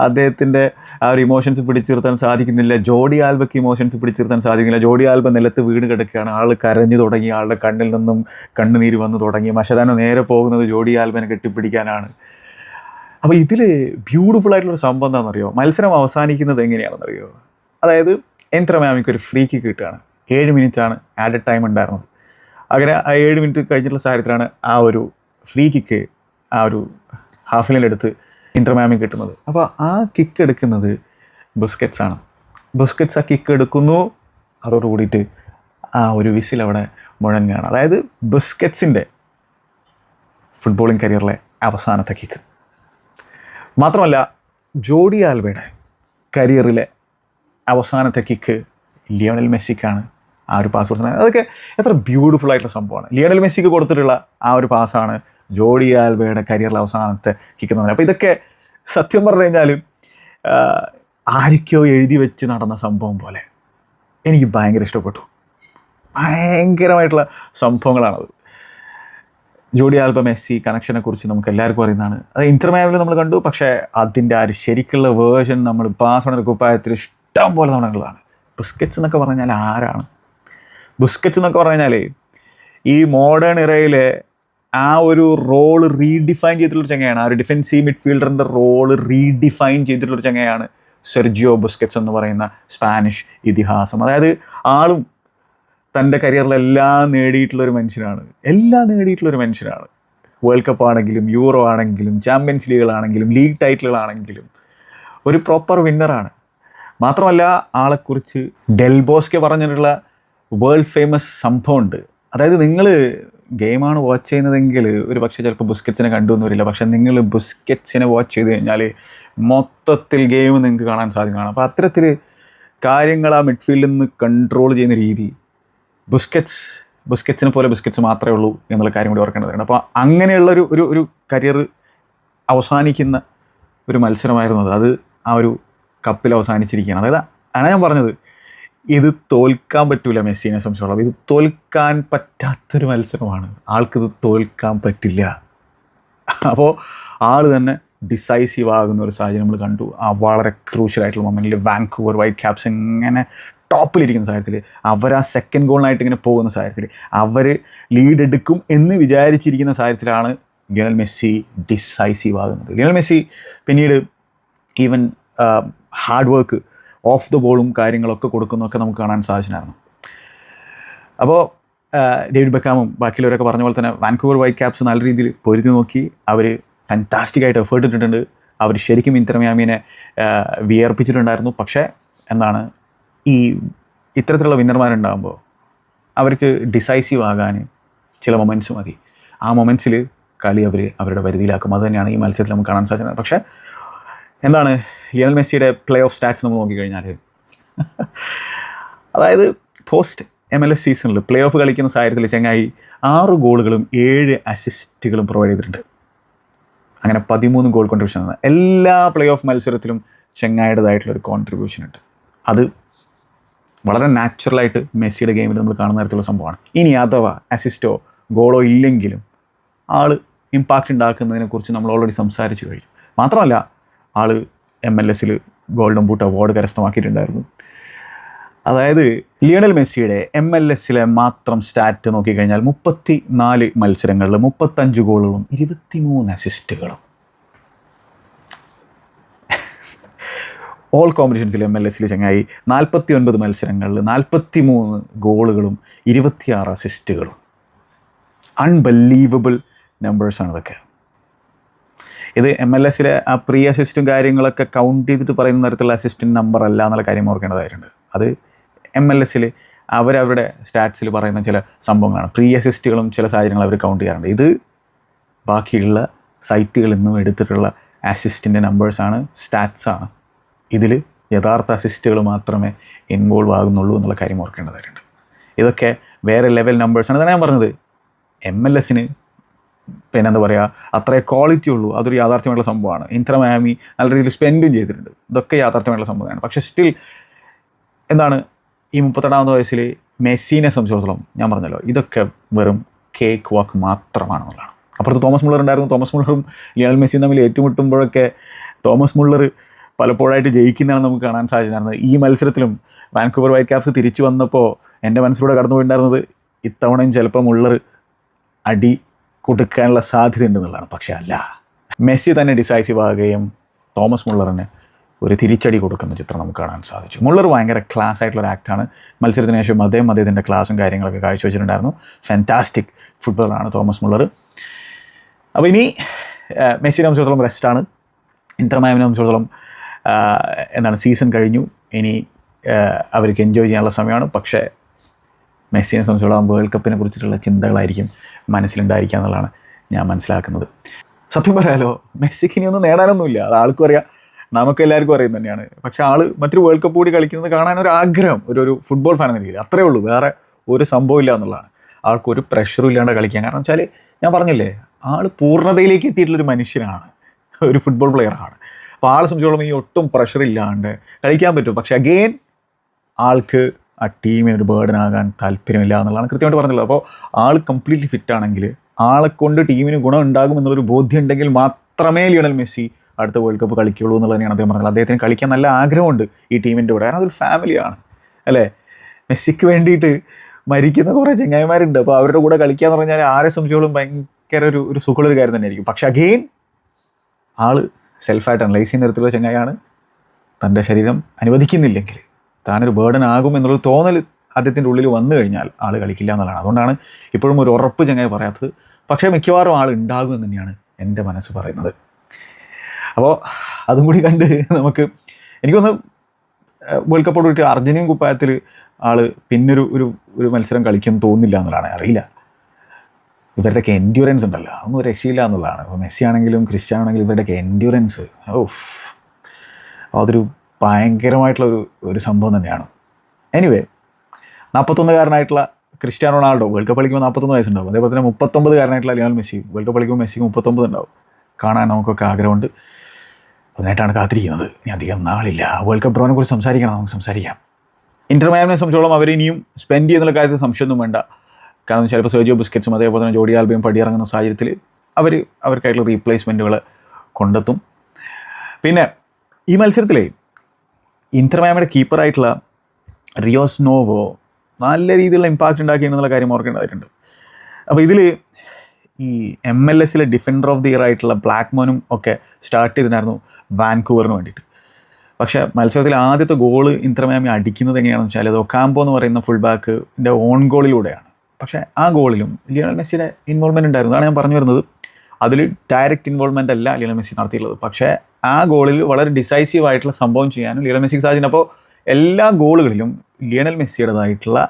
അദ്ദേഹത്തിന്റെ ആ ഒരു ഇമോഷൻസ് പിടിച്ചു നിർത്താൻ സാധിക്കുന്നില്ല. ജോഡി ആൽബക്ക് ഇമോഷൻസ് പിടിച്ചു നിർത്താൻ സാധിക്കുന്നില്ല. ജോഡി ആൽബ നിലത്ത് വീണ് കിടക്കുകയാണ്. ആൾ കരഞ്ഞു തുടങ്ങി. ആളുടെ കണ്ണിൽ നിന്നും കണ്ണുനീര് വന്നു തുടങ്ങി. മഷറാനോ നേരെ പോകുന്നത് ജോഡി ആൽബനെ കെട്ടിപ്പിടിക്കാനാണ്. അപ്പോൾ ഇതിൽ ബ്യൂട്ടിഫുൾ ആയിട്ടുള്ളൊരു സംഭവം എന്താണെന്നറിയോ? മത്സരം അവസാനിക്കുന്നത് എങ്ങനെയാണെന്നറിയോ? അതായത് എന്ത്രമാമിക്ക് ഒരു ഫ്രീ കിക്ക് കിട്ടുകയാണ്. ഏഴ് മിനിറ്റാണ് ആഡ് ടൈം ഉണ്ടായിരുന്നത്. അങ്ങനെ ആ ഏഴ് മിനിറ്റ് കഴിഞ്ഞിട്ടുള്ള സാഹചര്യത്തിലാണ് ആ ഒരു ഫ്രീ കിക്ക് ആ ഒരു ഹാഫ് ലൈനിലെടുത്ത് ഇന്ത്രമാമി കിട്ടുന്നത്. അപ്പോൾ ആ കിക്ക് എടുക്കുന്നത് ബിസ്ക്കറ്റ്സ് ആണ്. ബുസ്കറ്റ്സ് ആ കിക്ക് എടുക്കുന്നു. അതോട് കൂടിയിട്ട് ആ ഒരു വിസിൽ അവിടെ മുഴങ്ങുകയാണ്. അതായത് ബുസ്കറ്റ്സിന്റെ ഫുട്ബോളിംഗ് കരിയറിലെ അവസാനത്തെ കിക്ക് മാത്രമല്ല ജോഡി ആൽവയുടെ കരിയറിലെ അവസാനത്തെ കിക്ക് ലിയോണൽ മെസ്സിക്കാണ് ആ ഒരു പാസ് കൊടുത്തത് അതൊക്കെ എത്ര ബ്യൂട്ടിഫുൾ ആയിട്ടുള്ള സംഭവമാണ്. ലിയണൽ മെസ്സിക്ക് കൊടുത്തിട്ടുള്ള ആ ഒരു പാസ്സാണ് ജോഡി ആൽബയുടെ കരിയറിലെ അവസാനത്തെ കിക്ക് എന്ന് പറയുന്നത്. അപ്പോൾ ഇതൊക്കെ സത്യം പറഞ്ഞു കഴിഞ്ഞാൽ ആരൊക്കെയോ എഴുതി വെച്ച് നടന്ന സംഭവം പോലെ എനിക്ക് ഭയങ്കര ഇഷ്ടപ്പെട്ടു. ഭയങ്കരമായിട്ടുള്ള സംഭവങ്ങളാണത്. ജോഡി ആൽബ മെസ്സി കണക്ഷനെ കുറിച്ച് നമുക്ക് എല്ലാവർക്കും അറിയുന്നതാണ്. അത് ഇന്റർമാവിൽ നമ്മൾ കണ്ടു പക്ഷേ അതിന്റെ ആ ഒരു ശരിക്കുള്ള വേർഷൻ നമ്മൾ ബാസണ കുപ്പായത്തിൽ ഇഷ്ടം പോലെ നമ്മളുള്ളതാണ് ബിസ്ക്കറ്റ്സ് എന്നൊക്കെ പറഞ്ഞാൽ ആരാണ്? ബുസ്കറ്റ്സ് എന്നൊക്കെ പറഞ്ഞു കഴിഞ്ഞാൽ ഈ മോഡേൺ ഇറയിലെ ആ ഒരു റോൾ റീഡിഫൈൻ ചെയ്തിട്ടുള്ള ചങ്ങയാണ് ആ ഒരു ഡിഫൻസീവ് മിഡ്ഫീൽഡറിന്റെ റോൾ റീഡിഫൈൻ ചെയ്തിട്ടുള്ള ചങ്ങയാണ് സെർജിയോ ബുസ്കറ്റ്സ് എന്ന് പറയുന്ന സ്പാനിഷ് ഇതിഹാസം. അതായത് ആളും തന്റെ കരിയറിലെല്ലാം നേടിയിട്ടുള്ളൊരു മനുഷ്യനാണ് എല്ലാം നേടിയിട്ടുള്ളൊരു മനുഷ്യനാണ് വേൾഡ് കപ്പ് ആണെങ്കിലും യൂറോ ആണെങ്കിലും ചാമ്പ്യൻസ് ലീഗുകളാണെങ്കിലും ലീഗ് ടൈറ്റിലുകളാണെങ്കിലും ഒരു പ്രോപ്പർ വിന്നറാണ് മാത്രമല്ല ആളെക്കുറിച്ച് ഡെൽബോസ്കെ പറഞ്ഞിട്ടുള്ള വേൾഡ് ഫേമസ് സംഭവമുണ്ട്. അതായത് നിങ്ങൾ ഗെയിമാണ് വാച്ച് ചെയ്യുന്നതെങ്കിൽ ഒരു പക്ഷേ ചിലപ്പോൾ ബുസ്കറ്റ്സിനെ കണ്ടു എന്ന് വരില്ല. പക്ഷേ നിങ്ങൾ ബുസ്കറ്റ്സിനെ വാച്ച് ചെയ്ത് കഴിഞ്ഞാൽ മൊത്തത്തിൽ ഗെയിം നിങ്ങൾക്ക് കാണാൻ സാധിക്കണം അപ്പോൾ അത്തരത്തിൽ കാര്യങ്ങൾ ആ മിഡ്ഫീൽഡിൽ നിന്ന് കൺട്രോൾ ചെയ്യുന്ന രീതി ബുസ്കറ്റ്സ് ബുസ്കറ്റ്സിനെ പോലെ ബുസ്കറ്റ്സ് മാത്രമേ ഉള്ളൂ എന്നുള്ള കാര്യം കൂടി ഓർക്കേണ്ടതാണ് അപ്പോൾ അങ്ങനെയുള്ള ഒരു ഒരു ഒരു കരിയർ അവസാനിക്കുന്ന ഒരു മത്സരമായിരുന്നു അത്. അത് ആ ഒരു കപ്പിൽ അവസാനിച്ചിരിക്കുകയാണ്. അതായത് ആണ് ഞാൻ പറഞ്ഞത്. ഇത് തോൽക്കാൻ പറ്റൂല മെസ്സിനെ സംബന്ധിച്ചോളം. ഇത് തോൽക്കാൻ പറ്റാത്തൊരു മത്സരമാണ്. ആൾക്കിത് തോൽക്കാൻ പറ്റില്ല. അപ്പോൾ ആൾ തന്നെ ഡിസൈസീവ് ആകുന്ന ഒരു സാഹചര്യം നമ്മൾ കണ്ടു. ആ വളരെ ക്രൂഷ്യൽ ആയിട്ടുള്ള മൊമെന്റിൽ വാങ്കൂവർ വൈറ്റ് ക്യാപ്സ് ഇങ്ങനെ ടോപ്പിലിരിക്കുന്ന സാഹചര്യത്തിൽ അവർ ആ സെക്കൻഡ് ഗോളിനായിട്ട് ഇങ്ങനെ പോകുന്ന സാഹചര്യത്തിൽ അവർ ലീഡ് എടുക്കും എന്ന് വിചാരിച്ചിരിക്കുന്ന സാഹചര്യത്തിലാണ് ലിയണൽ മെസ്സി ഡിസൈസീവ് ആകുന്നത്. ലിയണൽ മെസ്സി പിന്നീട് even hard work of the ബോളും കാര്യങ്ങളൊക്കെ കൊടുക്കുന്നതൊക്കെ നമുക്ക് കാണാൻ സാധിച്ചിട്ടുണ്ടായിരുന്നു അപ്പോൾ ഡേവിഡ് ബെക്കാമും ബാക്കിയുള്ളവരൊക്കെ പറഞ്ഞ പോലെ തന്നെ വാൻകൂവർ വൈറ്റ് ക്യാപ്സ് നല്ല രീതിയിൽ പൊരുതി നോക്കി അവർ ഫാന്റാസ്റ്റിക് ആയിട്ട് എഫേർട്ട് ഇട്ടിട്ടുണ്ട്. അവർ ശരിക്കും ഇന്റർമ്യാമിനെ വിയർപ്പിച്ചിട്ടുണ്ടായിരുന്നു. പക്ഷേ എന്താണ് ഈ ഇത്തരത്തിലുള്ള വിന്നർമാരുണ്ടാകുമ്പോൾ അവർക്ക് ഡിസൈസീവ് ആകാൻ ചില മൊമെന്റ്സ് മതി. ആ മൊമെന്റ്സിൽ കളി അവർ അവരുടെ പരിധിയിലാക്കും. അത് തന്നെയാണ് ഈ മത്സരത്തിൽ നമുക്ക് കാണാൻ സാധിച്ചത്. പക്ഷേ എന്താണ് ലിയണൽ മെസ്സിയുടെ പ്ലേ ഓഫ് സ്റ്റാറ്റ്സ് നമ്മൾ നോക്കിക്കഴിഞ്ഞാൽ അതായത് പോസ്റ്റ് എം എൽ എസ് സീസണിൽ പ്ലേ ഓഫ് കളിക്കുന്ന സാഹചര്യത്തിൽ ചെങ്ങായി ആറ് ഗോളുകളും ഏഴ് അസിസ്റ്റുകളും പ്രൊവൈഡ് ചെയ്തിട്ടുണ്ട്. അങ്ങനെ പതിമൂന്ന് ഗോൾ കോൺട്രിബ്യൂഷൻ ആണ്. എല്ലാ പ്ലേ ഓഫ് മത്സരത്തിലും ചെങ്ങായുടേതായിട്ടുള്ള ഒരു കോൺട്രിബ്യൂഷൻ ഉണ്ട്. അത് വളരെ നാച്ചുറലായിട്ട് മെസ്സിയുടെ ഗെയിമിൽ നമ്മൾ കാണുന്ന തരത്തിലുള്ള സംഭവമാണ്. ഇനി അഥവാ അസിസ്റ്റോ ഗോളോ ഇല്ലെങ്കിലും ആൾ ഇമ്പാക്റ്റ് ഉണ്ടാക്കുന്നതിനെക്കുറിച്ച് നമ്മൾ ഓൾറെഡി സംസാരിച്ചു കഴിഞ്ഞു. മാത്രമല്ല ആൾ എം എൽ എസിൽ ഗോൾഡൻ ബൂട്ട് അവാർഡ് കരസ്ഥമാക്കിയിട്ടുണ്ടായിരുന്നു. അതായത് ലിയണൽ മെസ്സിയുടെ എം എൽ എസിലെ മാത്രം സ്റ്റാറ്റ് നോക്കിക്കഴിഞ്ഞാൽ മുപ്പത്തി നാല് മത്സരങ്ങളിൽ മുപ്പത്തഞ്ച് ഗോളുകളും ഇരുപത്തിമൂന്ന് അസിസ്റ്റുകളും ഓൾ കോമ്പറ്റീഷൻസിൽ എം എൽ എസിൽ ചങ്ങായി നാൽപ്പത്തി ഒൻപത് മത്സരങ്ങളിൽ നാൽപ്പത്തി മൂന്ന് ഗോളുകളും ഇരുപത്തിയാറ് അസിസ്റ്റുകളും അൺബലീവബിൾ നമ്പേഴ്സാണ് ഇതൊക്കെ. ഇത് എം എൽ എസിലെ ആ പ്രീ അസിസ്റ്റും കാര്യങ്ങളൊക്കെ കൗണ്ട് ചെയ്തിട്ട് പറയുന്ന തരത്തിലുള്ള അസിസ്റ്റന്റ് നമ്പർ അല്ല എന്നുള്ള കാര്യം ഓർക്കേണ്ടതായിട്ടുണ്ട്. അത് എം എൽ എസിൽ അവരവരുടെ സ്റ്റാറ്റ്സിൽ പറയുന്ന ചില സംഭവങ്ങളാണ്. പ്രീ അസിസ്റ്റുകളും ചില സാഹചര്യങ്ങൾ അവർ കൗണ്ട് ചെയ്യാറുണ്ട്. ഇത് ബാക്കിയുള്ള സൈറ്റുകളിൽ നിന്നും എടുത്തിട്ടുള്ള അസിസ്റ്റിന്റെ നമ്പേഴ്സാണ് സ്റ്റാറ്റ്സാണ് ഇതിൽ യഥാർത്ഥ അസിസ്റ്റുകൾ മാത്രമേ ഇൻവോൾവ് ആകുന്നുള്ളൂ എന്നുള്ള കാര്യം ഓർക്കേണ്ടതായിട്ടുണ്ട്. ഇതൊക്കെ വേറെ ലെവൽ നമ്പേഴ്സാണ് ഇതാണ് ഞാൻ പറഞ്ഞത്. എം എൽ എസിന് പിന്നെ എന്താ പറയുക അത്രേ ക്വാളിറ്റി ഉള്ളൂ. അതൊരു യാഥാർത്ഥ്യമായിട്ടുള്ള സംഭവമാണ്. ഇൻത്ര മാമി നല്ല രീതിയിൽ സ്പെൻഡും ചെയ്തിട്ടുണ്ട്. ഇതൊക്കെ യാഥാർത്ഥ്യമായിട്ടുള്ള സംഭവമാണ് പക്ഷേ സ്റ്റിൽ എന്താണ് ഈ മുപ്പത്തെട്ടാമത് വയസ്സിൽ മെസ്സിനെ സംബന്ധിച്ചിടത്തോളം ഞാൻ പറഞ്ഞല്ലോ ഇതൊക്കെ വെറും കേക്ക് വാക്ക് മാത്രമാണെന്നുള്ളതാണ്. അപ്പുറത്ത് തോമസ് മുള്ളർ ഉണ്ടായിരുന്നു. തോമസ് മുള്ളറും ലിയണൽ മെസ്സിയും തമ്മിൽ ഏറ്റുമുട്ടുമ്പോഴൊക്കെ തോമസ് മുള്ളർ പലപ്പോഴായിട്ട് ജയിക്കുന്നതാണ് നമുക്ക് കാണാൻ സാധിച്ചിരുന്നത് ഈ മത്സരത്തിലും വാൻകൂവർ വൈറ്റ് ക്യാപ്സ് തിരിച്ചു വന്നപ്പോൾ എന്റെ മനസ്സിലൂടെ കടന്നു പോയിട്ടുണ്ടായിരുന്നത് ഇത്തവണയും ചിലപ്പോൾ മുള്ളർ അടി കൊടുക്കാനുള്ള സാധ്യത ഉണ്ടെന്നുള്ളതാണ് പക്ഷേ അല്ല. മെസ്സി തന്നെ ഡിസൈസീവ് ആകുകയും തോമസ് മുള്ളറിന് ഒരു തിരിച്ചടി കൊടുക്കുന്ന ചിത്രം നമുക്ക് കാണാൻ സാധിച്ചു. മുള്ളർ ഭയങ്കര ക്ലാസ് ആയിട്ടുള്ള ഒരു ആക്ടാണ് മത്സരത്തിന് ശേഷം അദ്ദേഹം അദ്ദേഹത്തിന്റെ ക്ലാസും കാര്യങ്ങളൊക്കെ കാഴ്ചവെച്ചിട്ടുണ്ടായിരുന്നു. ഫാന്റാസ്റ്റിക് ഫുട്ബോളാണ് തോമസ് മുള്ളർ. അപ്പോൾ ഇനി മെസ്സിനെ സംബന്ധിച്ചിടത്തോളം റെസ്റ്റാണ് ഇന്റർമാമിനെ സംബന്ധിച്ചിടത്തോളം എന്താണ് സീസൺ കഴിഞ്ഞു. ഇനി അവർക്ക് എൻജോയ് ചെയ്യാനുള്ള സമയമാണ്. പക്ഷേ മെസ്സിനെ സംബന്ധിച്ചോളം വേൾഡ് കപ്പിനെ കുറിച്ചിട്ടുള്ള ചിന്തകളായിരിക്കും മനസ്സിലുണ്ടായിരിക്കുക എന്നുള്ളതാണ് ഞാൻ മനസ്സിലാക്കുന്നത്. സത്യം പറയാലോ മെസ്സിക്ക് ഇനി ഒന്നും നേടാനൊന്നുമില്ല. അത് ആൾക്കും അറിയാം. നമുക്ക് എല്ലാവർക്കും അറിയുന്നത് തന്നെയാണ്. പക്ഷേ ആൾ മറ്റൊരു വേൾഡ് കപ്പ് കൂടി കളിക്കുന്നത് കാണാൻ ഒരു ആഗ്രഹം ഒരു ഒരു ഫുട്ബോൾ ഫാൻ എന്ന രീതിയിൽ. അത്രേ ഉള്ളൂ. വേറെ ഒരു സംഭവം ഇല്ല എന്നുള്ളതാണ്. ആൾക്കൊരു പ്രഷറും ഇല്ലാണ്ട് കളിക്കാൻ. കാരണം വെച്ചാൽ ഞാൻ പറഞ്ഞില്ലേ ആൾ പൂർണതയിലേക്ക് എത്തിയിട്ടുള്ളൊരു മനുഷ്യനാണ്. ഒരു ഫുട്ബോൾ പ്ലെയറാണ് അപ്പോൾ ആളെ സംബന്ധിച്ചോളം ഈ ഒട്ടും പ്രഷർ ഇല്ലാണ്ട് കളിക്കാൻ പറ്റും. പക്ഷേ അഗെയിൻ ആൾക്ക് ആ ടീമിന് ഒരു ആകാൻ താല്പര്യമില്ല എന്നുള്ളതാണ് കൃത്യമായിട്ട് പറഞ്ഞത് അപ്പോൾ ആൾ കംപ്ലീറ്റ്ലി ഫിറ്റ് ആണെങ്കിൽ ആളെ കൊണ്ട് ടീമിന് ഗുണം ഉണ്ടാകും എന്നുള്ളൊരു ബോധ്യം ഉണ്ടെങ്കിൽ മാത്രമേ ലിയണൽ മെസ്സി അടുത്ത വേൾഡ് കപ്പ് കളിക്കുള്ളൂ എന്നുള്ളത് തന്നെയാണ് അദ്ദേഹം പറഞ്ഞത്. അദ്ദേഹത്തിന് കളിക്കാൻ നല്ല ആഗ്രഹമുണ്ട് ഈ ടീമിന്റെ കൂടെ. കാരണം അതൊരു ഫാമിലിയാണ് അല്ലേ? മെസ്സിക്ക് വേണ്ടിയിട്ട് മരിക്കുന്ന കുറേ ചങ്ങായിമാരുണ്ട്. അപ്പോൾ അവരുടെ കൂടെ കളിക്കുക എന്ന് പറഞ്ഞാൽ ആരെ സംബന്ധിച്ചോളം ഭയങ്കര ഒരു ഒരു സുഖമുള്ളൊരു കാര്യം തന്നെയായിരിക്കും. പക്ഷെ അഗെയിൻ ആൾ സെൽഫായിട്ട് അനലൈസ് ചെയ്യുന്ന തരത്തിലുള്ള ചങ്ങായാണ് തന്റെ ശരീരം അനുവദിക്കുന്നില്ലെങ്കിൽ താനൊരു ബേർഡൻ ആകും എന്നുള്ള തോന്നൽ അദ്ദേഹത്തിന്റെ ഉള്ളിൽ വന്നു കഴിഞ്ഞാൽ ആൾ കളിക്കില്ല എന്നുള്ളതാണ്. അതുകൊണ്ടാണ് ഇപ്പോഴും ഒരു ഉറപ്പ് ചങ്ങായി പറയാത്തത്. പക്ഷേ മിക്കവാറും ആൾ ഉണ്ടാകും എന്ന് തന്നെയാണ് എന്റെ മനസ്സ് പറയുന്നത്. അപ്പോൾ അതും കൂടി കണ്ട് നമുക്ക് എനിക്കൊന്ന് വേൾഡ് കപ്പോട് കൂടിയിട്ട് അർജന്റീൻ കുപ്പായത്തിൽ ആൾ പിന്നൊരു ഒരു ഒരു മത്സരം കളിക്കും തോന്നില്ല എന്നുള്ളതാണ്. അറിയില്ല. ഇവരുടെയൊക്കെ എൻഡ്യൂറൻസ് ഉണ്ടല്ലോ. അതൊന്നും രക്ഷയില്ല എന്നുള്ളതാണ്. ഇപ്പോൾ മെസ്സി ആണെങ്കിലും ക്രിസ്ത്യാനോ ആണെങ്കിലും ഇവരുടെയൊക്കെ എൻഡ്യൂറൻസ് ഓഫ് അതൊരു ഭയങ്കരമായിട്ടുള്ള ഒരു ഒരു സംഭവം തന്നെയാണ്. എനിവേ നാൽപ്പത്തൊന്നുകാരനായിട്ടുള്ള ക്രിസ്ത്യാനോ റൊണാൾഡോ വേൾഡ് കപ്പ് കളിക്കുമ്പോൾ നാൽപ്പത്തൊന്ന് വയസ്സുണ്ടാവും. അതേപോലെ തന്നെ മുപ്പത്തൊമ്പതുകാരനായിട്ടുള്ള ലിയോണൽ മെസ്സി വേൾഡ് കപ്പ് കളിക്കുമ്പോൾ മെസ്സിക്ക് മുപ്പത്തൊമ്പത് ഉണ്ടാവും കാണാൻ നമുക്കൊക്കെ ആഗ്രഹമുണ്ട്. അതിനായിട്ടാണ് കാത്തിരിക്കുന്നത്. ഇനി അധികം നാളില്ല. വേൾഡ് കപ്പ് ഡ്രോനെ കുറിച്ച് സംസാരിക്കണം. നമുക്ക് സംസാരിക്കാം. ഇന്റർമാമിനെ സംബന്ധിച്ചോളം അവർ ഇനിയും സ്പെൻഡ് ചെയ്യുന്നുള്ള കാര്യത്തിൽ സംശയമൊന്നും വേണ്ട. കാരണം ചിലപ്പോൾ സെർജിയോ ബിസ്ക്കറ്റ്സും അതേപോലെ തന്നെ ജോഡി ആൽബയും പടിയിറങ്ങുന്ന സാഹചര്യത്തിൽ അവർ അവർക്കായിട്ടുള്ള റീപ്ലേസ്മെന്റുകൾ കൊണ്ടെത്തും. പിന്നെ ഈ മത്സരത്തിലെ ഇന്റർ മയാമിയുടെ കീപ്പറായിട്ടുള്ള റിയോസ് നോവോ നല്ല രീതിയിലുള്ള ഇമ്പാക്റ്റ് ഉണ്ടാക്കിയെന്നുള്ള കാര്യം ഓർക്കേണ്ടതായിട്ടുണ്ട് അപ്പോൾ ഇതിൽ ഈ എം എൽ എസിലെ ഡിഫൻഡർ ഓഫ് ദി ഇയർ ആയിട്ടുള്ള ബ്ലാക്ക് മോനും ഒക്കെ സ്റ്റാർട്ട് ചെയ്തിരുന്നായിരുന്നു വാൻകൂവറിന് വേണ്ടിയിട്ട്. പക്ഷേ മത്സരത്തിൽ ആദ്യത്തെ ഗോൾ ഇന്റർമയാമി അടിക്കുന്നത് എങ്ങനെയാണെന്ന് വെച്ചാൽ അത് ഒക്കാമ്പോ എന്ന് പറയുന്ന ഫുൾ ബാക്കിന്റെ ഓൺ ഗോളിലൂടെയാണ് പക്ഷേ ആ ഗോളിലും ലിയണൽ മെസ്സിയുടെ ഇൻവോൾവ്മെന്റ് ഉണ്ടായിരുന്നു. അതാണ് ഞാൻ പറഞ്ഞു വരുന്നത്. അതിൽ ഡയറക്റ്റ് ഇൻവോൾവ്മെന്റ് അല്ല ലിയണൽ മെസ്സി നടത്തിയിട്ടുള്ളത്. പക്ഷേ ആ ഗോളിൽ വളരെ ഡിസൈസീവ് ആയിട്ടുള്ള സംഭവം ചെയ്യാനും ലിയണൽ മെസ്സിക്ക് സാധിക്കും അപ്പോൾ എല്ലാ ഗോളുകളിലും ലിയണൽ മെസ്സിയുടേതായിട്ടുള്ള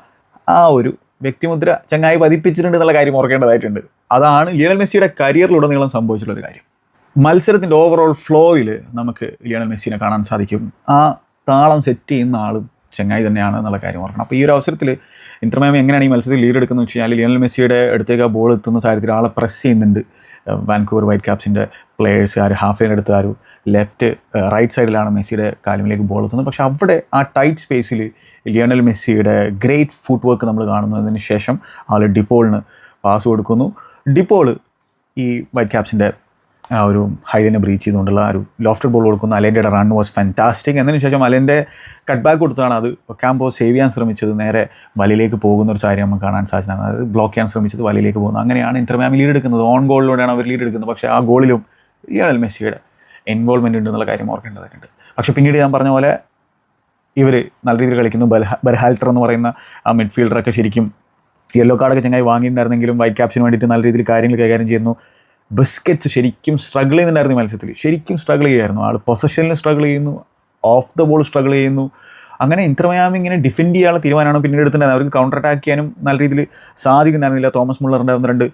ആ ഒരു വ്യക്തിമുദ്ര ചങ്ങായി പതിപ്പിച്ചിട്ടുണ്ട് എന്നുള്ള കാര്യം ഓർക്കേണ്ടതായിട്ടുണ്ട്. അതാണ് ലിയണൽ മെസ്സിയുടെ കരിയറിലുടനീളം സംഭവിച്ചിട്ടുള്ള ഒരു കാര്യം. മത്സരത്തിന്റെ ഓവറോൾ ഫ്ലോയിൽ നമുക്ക് ലിയണൽ മെസ്സിനെ കാണാൻ സാധിക്കും. ആ താളം സെറ്റ് ചെയ്യുന്ന ആളും ചങ്ങായി തന്നെയാണ് എന്നുള്ള കാര്യം ഓർക്കണം അപ്പോൾ ഈ ഒരു അവസരത്തിൽ ഇന്ത്രമേമ എങ്ങനെയാണ് ഈ മത്സരത്തിൽ ലീഡ് എടുക്കുന്നത് വെച്ച് കഴിഞ്ഞാൽ ലിയണൽ മെസ്സിയുടെ അടുത്തേക്ക് ബോൾ എത്തുന്ന സാഹചര്യത്തിൽ ആളെ പ്രസ് ചെയ്യുന്നുണ്ട്. വാൻകൂവർ വൈറ്റ് ക്യാപ്സിന്റെ പ്ലേയേഴ്സ് ആര് ഹാഫ് ലൈൻ എടുത്ത് ആരും ലെഫ്റ്റ് റൈറ്റ് സൈഡിലാണ് മെസ്സിയുടെ കാലുമിലേക്ക് ബോൾ എത്തുന്നത്. പക്ഷേ അവിടെ ആ ടൈറ്റ് സ്പേസിൽ ലിയണൽ മെസ്സിയുടെ ഗ്രേറ്റ് ഫുട് വർക്ക് നമ്മൾ കാണുന്നതിന് ശേഷം ആൾ ഡിപ്പോളിന് പാസ് കൊടുക്കുന്നു. ഡിപ്പോൾ ഈ വൈറ്റ് ക്യാപ്സിന്റെ ആ ഒരു ഹൈലിനെ ബ്രീച്ച് ചെയ്തുകൊണ്ടുള്ള ആ ഒരു ലോഫ്റ്റഡ് ബോൾ കൊടുക്കുന്ന അലേന്റെ റൺ വാസ് ഫാന്റാസ്റ്റിക് എന്നതിന് ശേഷം അലേന്റെ കട്ട് ബാക്ക് കൊടുത്താണ് അത്. ക്യാമ്പോ സേവ് ചെയ്യാൻ ശ്രമിച്ചത്. നേരെ വലയിലേക്ക് പോകുന്ന ഒരു കാര്യം നമുക്ക് കാണാൻ സാധിച്ചതാണ്. അതായത് ബ്ലോക്ക് ചെയ്യാൻ ശ്രമിച്ചത് വലയിലേക്ക് പോകുന്നത്. അങ്ങനെയാണ് ഇന്റർമാമി ലീഡ് എടുക്കുന്നത്. ഓൺ ഗോളിലൂടെയാണ് അവർ ലീഡ് എടുക്കുന്നത്. പക്ഷേ ആ ഗോളിലും ലിയണൽ മെസ്സിയുടെ ഇൻവോൾവ്മെന്റ് ഉണ്ടെന്നുള്ള കാര്യം ഓർക്കേണ്ടതായിട്ടുണ്ട്. പക്ഷേ പിന്നീട് ഞാൻ പറഞ്ഞ പോലെ ഇവർ നല്ല രീതിയിൽ കളിക്കുന്നു. ബൽഹ ബർഹാൽട്ടർ എന്ന് പറയുന്ന ആ മിഡ്ഫീൽഡറൊക്കെ ശരിക്കും യെല്ലോ കാർഡൊക്കെ ചങ്ങായി വാങ്ങിയിട്ടുണ്ടായിരുന്നെങ്കിലും വൈറ്റ് ക്യാപ്സിന് വേണ്ടിയിട്ട് നല്ല രീതിയിൽ കാര്യങ്ങൾ കൈകാര്യം ചെയ്യുന്നു. ബിസ്ക്കറ്റ്സ് ശരിക്കും സ്ട്രഗിൾ ചെയ്യുന്നുണ്ടായിരുന്നു മത്സരത്തിൽ. ശരിക്കും സ്ട്രഗിൾ ചെയ്യുമായിരുന്നു ആൾ പൊസഷനിൽ സ്ട്രഗിൾ ചെയ്യുന്നു. ഓഫ് ദ ബോൾ സ്ട്രഗിൾ ചെയ്യുന്നു. അങ്ങനെ ഇന്ത്രമയാമി ഇങ്ങനെ ഡിഫെൻഡ് ചെയ്യാനുള്ള തീരുമാനമാണ് പിന്നീട് എടുത്തിട്ടുണ്ടായത് അവർക്ക് കൗണ്ടർ അറ്റാക്ക് ചെയ്യാനും നല്ല രീതിയിൽ സാധിക്കുന്നുണ്ടായിരുന്നില്ല. തോമസ് മുള്ളറിന്റെ ഒന്ന് രണ്ട്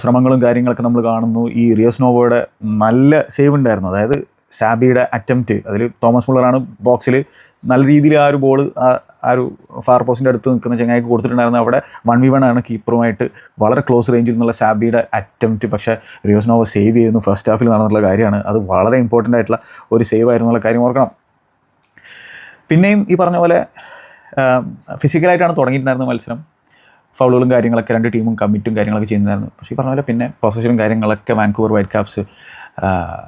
ശ്രമങ്ങളും കാര്യങ്ങളൊക്കെ നമ്മൾ കാണുന്നു. ഈ റിയസ് നോവോയുടെ നല്ല സേവ് ഉണ്ടായിരുന്നു. അതായത് സാബിയുടെ അറ്റംപ്റ്റ് അതിൽ തോമസ് മുള്ളറാണ് ബോക്സിൽ നല്ല രീതിയിൽ ആ ഒരു ബോൾ ആ ഒരു ഫാർ പോസ്റ്റിന്റെ അടുത്ത് നിൽക്കുന്ന ചങ്ങായിക്ക് കൊടുത്തിട്ടുണ്ടായിരുന്നു. അവിടെ വൺ വി വൺ ആണ് കീപ്പറുമായിട്ട് വളരെ ക്ലോസ് റേഞ്ചിൽ നിന്നുള്ള സാബിയുടെ അറ്റംപ്റ്റ് പക്ഷേ റിയോസ് നോവ സേവ് ചെയ്യുന്നു ഫസ്റ്റ് ഹാഫിൽ നടന്നുള്ള കാര്യമാണ്. അത് വളരെ ഇമ്പോർട്ടന്റ് ആയിട്ടുള്ള ഒരു സേവ് ആയിരുന്നു എന്നുള്ള കാര്യം ഓർക്കണം. പിന്നെയും ഈ പറഞ്ഞ പോലെ ഫിസിക്കലായിട്ടാണ് തുടങ്ങിയിട്ടുണ്ടായിരുന്ന മത്സരം. ഫൗളുകളും കാര്യങ്ങളൊക്കെ രണ്ട് ടീമും കമ്മിറ്റും കാര്യങ്ങളൊക്കെ ചെയ്യുന്നതായിരുന്നു പക്ഷേ ഈ പറഞ്ഞ പോലെ പിന്നെ പൊസഷനും കാര്യങ്ങളൊക്കെ വാൻകൂവർ വൈറ്റ് കാപ്സ്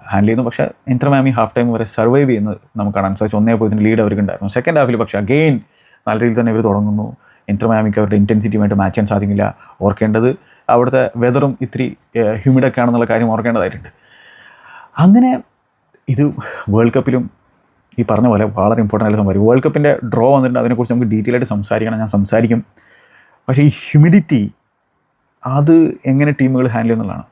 ഹാൻഡിൽ ചെയ്യുന്നു. പക്ഷേ ഇന്റർമാമി ഹാഫ് ടൈം വരെ സർവൈവ് ചെയ്യുന്നത് നമുക്ക് കാണാൻ. സാധിച്ചു ഒന്നേ പോയതിന് ലീഡ് അവർക്കുണ്ടായിരുന്നു. സെക്കൻഡ് ഹാഫിൽ പക്ഷേ അഗെയിൻ നല്ല രീതിയിൽ തന്നെ ഇവർ തുടങ്ങുന്നു. ഇന്റർമാമിക്ക് അവരുടെ ഇന്റൻസിറ്റിയുമായിട്ട് മാച്ച് ചെയ്യാൻ സാധിക്കില്ല. ഓർക്കേണ്ടത് അവിടുത്തെ വെതറും ഇത്തിരി ഹ്യൂമിഡൊക്കെ ആണെന്നുള്ള കാര്യം ഓർക്കേണ്ടതായിട്ടുണ്ട്. അങ്ങനെ ഇത് വേൾഡ് കപ്പിലും ഈ പറഞ്ഞ പോലെ വളരെ ഇമ്പോർട്ടന്റ് ആയിട്ട് സംഭവം. വേൾഡ് കപ്പിന്റെ ഡ്രോ വന്നിട്ടുണ്ട്. അതിനെക്കുറിച്ച് നമുക്ക് ഡീറ്റെയിൽ ആയിട്ട് സംസാരിക്കണം. ഞാൻ സംസാരിക്കും. പക്ഷേ ഈ ഹ്യൂമിഡിറ്റി അത് എങ്ങനെ ടീമുകൾ ഹാൻഡിൽ ചെയ്യുന്നതാണ്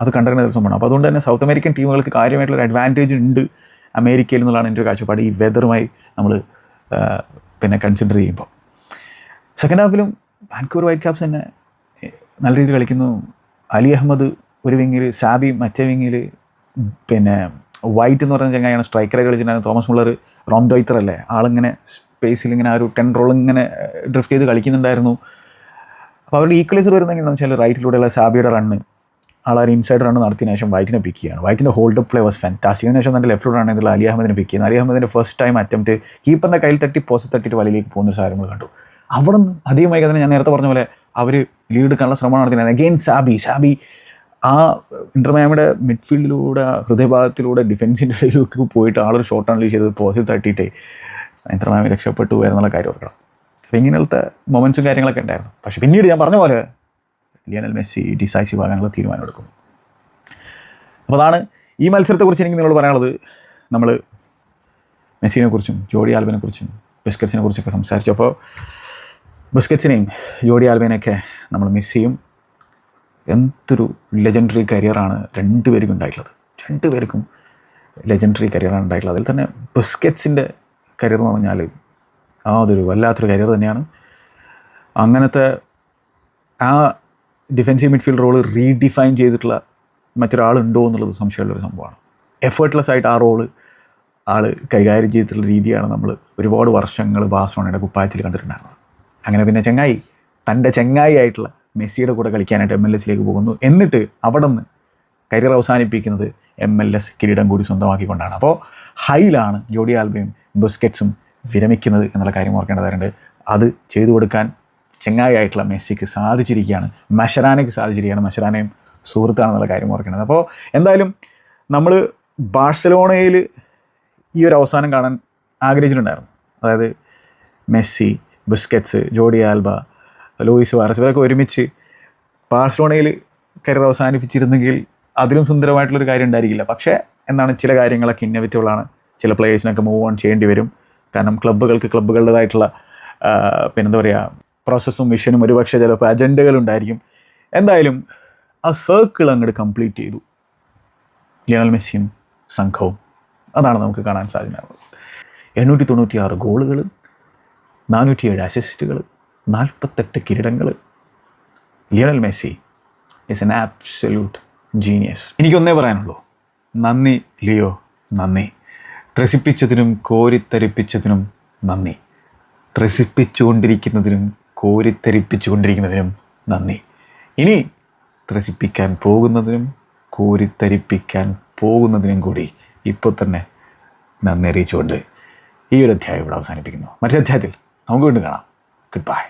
അത് കണ്ടറിയുന്ന വേണം അപ്പോൾ അതുകൊണ്ട് തന്നെ സൗത്ത് അമേരിക്കൻ ടീമുകൾക്ക് കാര്യമായിട്ടുള്ള അഡ്വാന്റേജ് ഉണ്ട് അമേരിക്കയിൽ എന്നുള്ളതാണ് എന്റെ ഒരു കാഴ്ചപ്പാട്. ഈ വെതറുമായി നമ്മൾ പിന്നെ കൺസിഡർ ചെയ്യുമ്പോൾ. സെക്കൻഡ് ഹാഫിലും വാൻകൂർ വൈറ്റ് ക്യാപ്സ് തന്നെ നല്ല രീതിയിൽ കളിക്കുന്നു. അലി അഹമ്മദ് ഒരു വിങ്ങിൽ സാബി മറ്റേ വിങ്ങിൽ പിന്നെ വൈറ്റ് എന്ന് പറയുന്ന ചങ്ങായാണ് സ്ട്രൈക്കറെ കളിച്ചിട്ടുണ്ടായിരുന്നു തോമസ് മുള്ളർ റോം ദോയ്ത്തർ അല്ലേ? ആളിങ്ങനെ സ്പേസിൽ ഇങ്ങനെ ആ ഒരു ടെൻ റോൾ ഇങ്ങനെ ഡ്രിഫ്റ്റ് ചെയ്ത് കളിക്കുന്നുണ്ടായിരുന്നു. അപ്പോൾ അവരുടെ ഈക്വലൈസർ വരുന്നെങ്കിൽ എന്താണെന്ന് വെച്ചാൽ റൈറ്റിലൂടെയുള്ള സാബിയുടെ റണ്ണ് ആളാർ ഇൻസൈഡ് റണ്ണ് നടത്തിയ ശേഷം വൈറ്റിനെ പിക്ക് ചെയ്യാണ്. വൈറ്റിന്റെ ഹോൾഡ് പ്ലേ വാസ് ഫാന്റാസ്റ്റിക് അതിന് ശേഷം തന്റെ ലെഫ്റ്റ് എന്നുള്ള അലി അഹമ്മദിനെ പിക്ക് ചെയ്യുന്നത് അലി അഹമ്മദിന്റെ ഫസ്റ്റ് ടൈം അറ്റംപ്റ്റ് കീപ്പറിന്റെ കയ്യിൽ തട്ടി പോസ്റ്റ് തട്ടിയിട്ട് വലയിലേക്ക് പോകുന്ന സാധനങ്ങൾ കണ്ടു. അവിടെ നിന്ന് അധികമായി തന്നെ ഞാൻ നേരത്തെ പറഞ്ഞ പോലെ അവർ ലീഡ് എടുക്കാനുള്ള ശ്രമമാണ് നടത്തിയത് അഗെയിൻ സാബി സാബി ആ ഇന്റർമാമിയുടെ മിഡ്ഫീൽഡിലൂടെ ഹൃദയഭാഗത്തിലൂടെ ഡിഫൻസിന്റെ ഇടയിലേക്ക് പോയിട്ട് ആളൊരു ഷോട്ട് അൺലീഷ് ചെയ്ത് പോസിൽ തട്ടിയിട്ട് ഇന്റർമാമി രക്ഷപ്പെട്ടു എന്നുള്ള കാര്യം ഓർക്കണം. അപ്പോൾ ഇങ്ങനെയുള്ള മൊമെൻസും കാര്യങ്ങളൊക്കെ ഉണ്ടായിരുന്നു. പക്ഷേ പിന്നീട് ഞാൻ പറഞ്ഞ പോലെ ലിയണൽ മെസ്സി ഡിസൈസീവ് ആകാനുള്ള തീരുമാനം എടുക്കുന്നു അപ്പോൾ അതാണ് ഈ മത്സരത്തെക്കുറിച്ച് എനിക്ക് നിങ്ങളോട് പറയാനുള്ളത്. നമ്മൾ മെസ്സിനെ കുറിച്ചും ജോഡി ആൽബിനെ കുറിച്ചും ബിസ്ക്കറ്റ്സിനെ കുറിച്ചൊക്കെ സംസാരിച്ചു. അപ്പോൾ ബിസ്ക്കറ്റ്സിനെയും ജോഡി ആൽബിനെയൊക്കെ നമ്മൾ മിസ് ചെയ്യും എന്തൊരു ലെജൻഡറി കരിയറാണ് രണ്ടുപേർക്കും ഉണ്ടായിട്ടുള്ളത്. രണ്ടുപേർക്കും ലെജൻഡറി കരിയറാണ് ഉണ്ടായിട്ടുള്ളത്. അതിൽ തന്നെ ബിസ്ക്കറ്റ്സിന്റെ കരിയർ എന്ന് പറഞ്ഞാൽ ആ അതൊരു വല്ലാത്തൊരു കരിയർ തന്നെയാണ്. അങ്ങനത്തെ ആ ഡിഫെൻസീവ് മിഡ്ഫീൽഡ് റോൾ റീഡിഫൈൻ ചെയ്തിട്ടുള്ള മറ്റൊരാളുണ്ടോ എന്നുള്ളത് സംശയമുള്ളൊരു സംഭവമാണ്. എഫേർട്ട്ലെസ് ആയിട്ട് ആ റോൾ ആൾ കൈകാര്യം ചെയ്തിട്ടുള്ള രീതിയാണ് നമ്മൾ ഒരുപാട് വർഷങ്ങൾ ബാസോണയുടെ കുപ്പായത്തിൽ കണ്ടിട്ടുണ്ടായിരുന്നത്. അങ്ങനെ പിന്നെ ചെങ്ങായി തന്റെ ചെങ്ങായി ആയിട്ടുള്ള മെസ്സിയുടെ കൂടെ കളിക്കാനായിട്ട് എം എൽ എസിലേക്ക് പോകുന്നു. എന്നിട്ട് അവിടെ നിന്ന് കരിയർ അവസാനിപ്പിക്കുന്നത് എം എൽ എസ് കിരീടം കൂടി സ്വന്തമാക്കിക്കൊണ്ടാണ്. അപ്പോൾ ഹൈലാണ് ജോഡി ആൽബയും ബുസ്കറ്റ്സും വിരമിക്കുന്നത് എന്നുള്ള കാര്യം ഓർക്കേണ്ടതായിട്ടുണ്ട്. അത് ചെയ്തു കൊടുക്കാൻ ചെങ്ങായിയായിട്ടുള്ള മെസ്സിക്ക് സാധിച്ചിരിക്കുകയാണ്. മഷറാനയ്ക്ക് സാധിച്ചിരിക്കുകയാണ്. മഷറാനയും സുഹൃത്താണെന്നുള്ള കാര്യം ഓർക്കേണ്ടത്. അപ്പോൾ എന്തായാലും നമ്മൾ ബാഴ്സലോണയിൽ ഈ ഒരു അവസാനം കാണാൻ ആഗ്രഹിച്ചിട്ടുണ്ടായിരുന്നു. അതായത് Messi Busquets Jordi Alba Luis Suarez ഇവരൊക്കെ ഒരുമിച്ച് ബാഴ്സലോണയിൽ കരിയർ അവസാനിപ്പിച്ചിരുന്നെങ്കിൽ അതിലും സുന്ദരമായിട്ടുള്ളൊരു കാര്യം ഉണ്ടായിരിക്കില്ല. പക്ഷേ എന്താണ് ചില കാര്യങ്ങളൊക്കെ ഇന്നവിറ്റബിളാണ് ചില പ്ലേയേഴ്സിനൊക്കെ മൂവ് ഓൺ ചെയ്യേണ്ടി വരും. കാരണം ക്ലബ്ബുകൾക്ക് ക്ലബ്ബുകളുടേതായിട്ടുള്ള പിന്നെന്താ പറയുക പ്രോസസ്സും മിഷനും ഒരുപക്ഷെ ചിലപ്പോൾ അജണ്ടകൾ ഉണ്ടായിരിക്കും. എന്തായാലും ആ സർക്കിൾ അങ്ങോട്ട് കംപ്ലീറ്റ് ചെയ്തു. ലിയണൽ മെസ്സിയും സംഘവും. അതാണ് നമുക്ക് കാണാൻ സാധിക്കുന്നത് എണ്ണൂറ്റി തൊണ്ണൂറ്റി ആറ് ഗോളുകൾ നാനൂറ്റി ഏഴ് അസിസ്റ്റുകൾ നാൽപ്പത്തെട്ട് കിരീടങ്ങൾ. Lionel Messi is an absolute genius എനിക്കൊന്നേ പറയാനുള്ളൂ. നന്ദി ലിയോ. നന്ദി. ത്രസിപ്പിച്ചതിനും കോരിത്തരിപ്പിച്ചതിനും നന്ദി. ത്രസിപ്പിച്ചുകൊണ്ടിരിക്കുന്നതിനും കോരിത്തരിപ്പിച്ചുകൊണ്ടിരിക്കുന്നതിനും നന്ദി. ഇനി ത്രസിപ്പിക്കാൻ പോകുന്നതിനും കോരിത്തരിപ്പിക്കാൻ പോകുന്നതിനും കൂടി ഇപ്പോൾ തന്നെ നന്ദി അറിയിച്ചുകൊണ്ട് ഈ ഒരു അധ്യായം ഇവിടെ അവസാനിപ്പിക്കുന്നു. മറ്റൊരു അധ്യായത്തിൽ നമുക്ക് വീണ്ടും കാണാം. Good bye